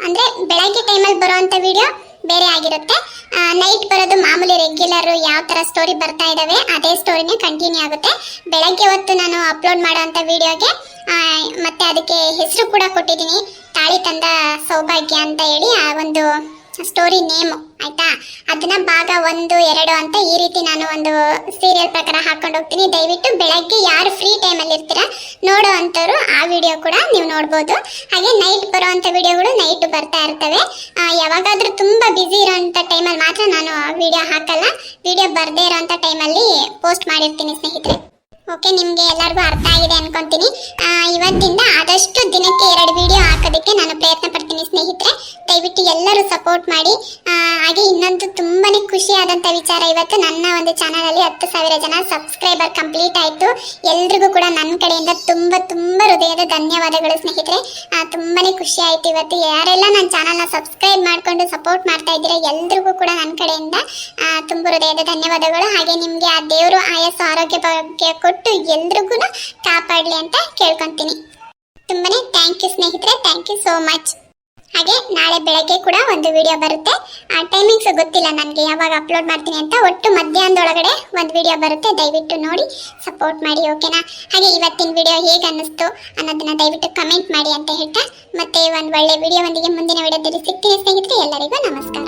ಅಂದ್ರೆ ಬೆಳಗ್ಗೆ ಟೈಮಲ್ಲಿ ಬರೋವಂಥ ವಿಡಿಯೋ ಬೇರೆ ಆಗಿರುತ್ತೆ. ನೈಟ್ ಬರೋದು ಮಾಮೂಲಿ ರೆಗ್ಯುಲರ್ ಯಾವ ಥರ ಸ್ಟೋರಿ ಬರ್ತಾ ಇದ್ದಾವೆ ಅದೇ ಸ್ಟೋರಿನೇ ಕಂಟಿನ್ಯೂ ಆಗುತ್ತೆ. ಬೆಳಗ್ಗೆ ಹೊತ್ತು ನಾನು ಅಪ್ಲೋಡ್ ಮಾಡೋವಂಥ ವಿಡಿಯೋಗೆ ಮತ್ತೆ ಅದಕ್ಕೆ ಹೆಸರು ಕೂಡ ಕೊಟ್ಟಿದ್ದೀನಿ. ತಾಳಿ ತಂದ ಸೌಭಾಗ್ಯ ಅಂತ ಹೇಳಿ ಆ ಒಂದು ಸ್ಟೋರಿ ನೇಮು ಆಯ್ತಾ? ಅದನ್ನ ಭಾಗ ಒಂದು, ಎರಡು ಅಂತ ಈ ರೀತಿ ನಾನು ಒಂದು ಸೀರಿಯಲ್ ಪ್ರಕಾರ ಹಾಕೊಂಡು ಹೋಗ್ತೀನಿ. ದಯವಿಟ್ಟು ಬೆಳಗ್ಗೆ ಯಾರು ಫ್ರೀ ಟೈಮಲ್ಲಿ ಇರ್ತೀರಾ, ನೋಡೋ ಅಂಥವ್ರು ಆ ವಿಡಿಯೋ ಕೂಡ ನೀವು ನೋಡ್ಬೋದು. ಹಾಗೆ ನೈಟ್ ಬರೋ ಅಂಥ ವಿಡಿಯೋಗಳು ನೈಟ್ ಬರ್ತಾ ಇರ್ತವೆ. ಯಾವಾಗಾದರೂ ತುಂಬಾ ಬ್ಯುಸಿ ಇರೋಂಥ ಟೈಮಲ್ಲಿ ಮಾತ್ರ ನಾನು ವಿಡಿಯೋ ಹಾಕಲ್ಲ. ವಿಡಿಯೋ ಬರದೇ ಇರೋಂಥ ಟೈಮಲ್ಲಿ ಪೋಸ್ಟ್ ಮಾಡಿರ್ತೀನಿ ಸ್ನೇಹಿತರೆ. ಓಕೆ, ನಿಮಗೆ ಎಲ್ಲರಿಗೂ ಅರ್ಥ ಆಗಿದೆ ಅನ್ಕೊಂತೀನಿ. ಇವತ್ತಿಂದ ಆದಷ್ಟು ದಿನಕ್ಕೆ ಎರಡು ವಿಡಿಯೋ ಹಾಕೋದಕ್ಕೆ ನಾನು ಪ್ರಯತ್ನ ಪಡ್ತೀನಿ ಸ್ನೇಹಿತರೆ. ದಯವಿಟ್ಟು ಎಲ್ಲರೂ ಸಪೋರ್ಟ್ ಮಾಡಿ. ಹಾಗೆ ಇನ್ನೊಂದು ತುಂಬಾನೇ ಖುಷಿಯಾದಂಥ ವಿಚಾರ ಇವತ್ತು ನನ್ನ ಒಂದು ಚಾನಲಲ್ಲಿ ಹತ್ತು ಸಾವಿರ ಜನ ಸಬ್ಸ್ಕ್ರೈಬರ್ ಕಂಪ್ಲೀಟ್ ಆಯಿತು. ಎಲ್ರಿಗೂ ಕೂಡ ನನ್ನ ಕಡೆಯಿಂದ ತುಂಬ ತುಂಬ ಹೃದಯದ ಧನ್ಯವಾದಗಳು ಸ್ನೇಹಿತರೆ. ತುಂಬಾ ಖುಷಿ ಆಯಿತು ಇವತ್ತು. ಯಾರೆಲ್ಲ ನನ್ನ ಚಾನಲ್ನ ಸಬ್ಸ್ಕ್ರೈಬ್ ಮಾಡ್ಕೊಂಡು ಸಪೋರ್ಟ್ ಮಾಡ್ತಾ ಇದ್ದೀರಾ, ಎಲ್ರಿಗೂ ಕೂಡ ನನ್ನ ಕಡೆಯಿಂದ ತುಂಬ ಹೃದಯದ ಧನ್ಯವಾದಗಳು. ಹಾಗೆ ನಿಮಗೆ ಆ ದೇವರು ಆಯಸ್ಸು ಆರೋಗ್ಯ ಬಗ್ಗೆ ಕೊಟ್ಟು ಎಲ್ರಿಗೂ ಕಾಪಾಡಲಿ ಅಂತ ಕೇಳ್ಕೊಂತೀನಿ. ತುಂಬಾನೇ ಥ್ಯಾಂಕ್ ಯು ಸ್ನೇಹಿತರೆ ಥ್ಯಾಂಕ್ ಯು ಸೋ ಮಚ್ ಹಾಗೆ ನಾಳೆ ಬೆಳಗ್ಗೆ ಕೂಡ ಒಂದು ವಿಡಿಯೋ ಬರುತ್ತೆ. ಆ ಟೈಮಿಂಗ್ಸ್ ಗೊತ್ತಿಲ್ಲ ನನಗೆ, ಯಾವಾಗ ಅಪ್ಲೋಡ್ ಮಾಡ್ತೀನಿ ಅಂತ. ಒಟ್ಟು ಮಧ್ಯಾಹ್ನದೊಳಗಡೆ ಒಂದು ವಿಡಿಯೋ ಬರುತ್ತೆ. ದಯವಿಟ್ಟು ನೋಡಿ ಸಪೋರ್ಟ್ ಮಾಡಿ ಓಕೆನಾ ಹಾಗೆ ಇವತ್ತಿನ ವಿಡಿಯೋ ಹೇಗೆ ಅನ್ನಿಸ್ತು ಅನ್ನೋದನ್ನ ದಯವಿಟ್ಟು ಕಮೆಂಟ್ ಮಾಡಿ ಅಂತ ಹೇಳ್ತಾ, ಮತ್ತೆ ಒಂದು ಒಳ್ಳೆ ವಿಡಿಯೋ ಒಂದಿಗೆ ಮುಂದಿನ ವಿಡಿಯೋದಲ್ಲಿ ಸಿಗ್ತೀನಿ ಸ್ನೇಹಿತರೆ. ಎಲ್ಲರಿಗೂ ನಮಸ್ಕಾರ.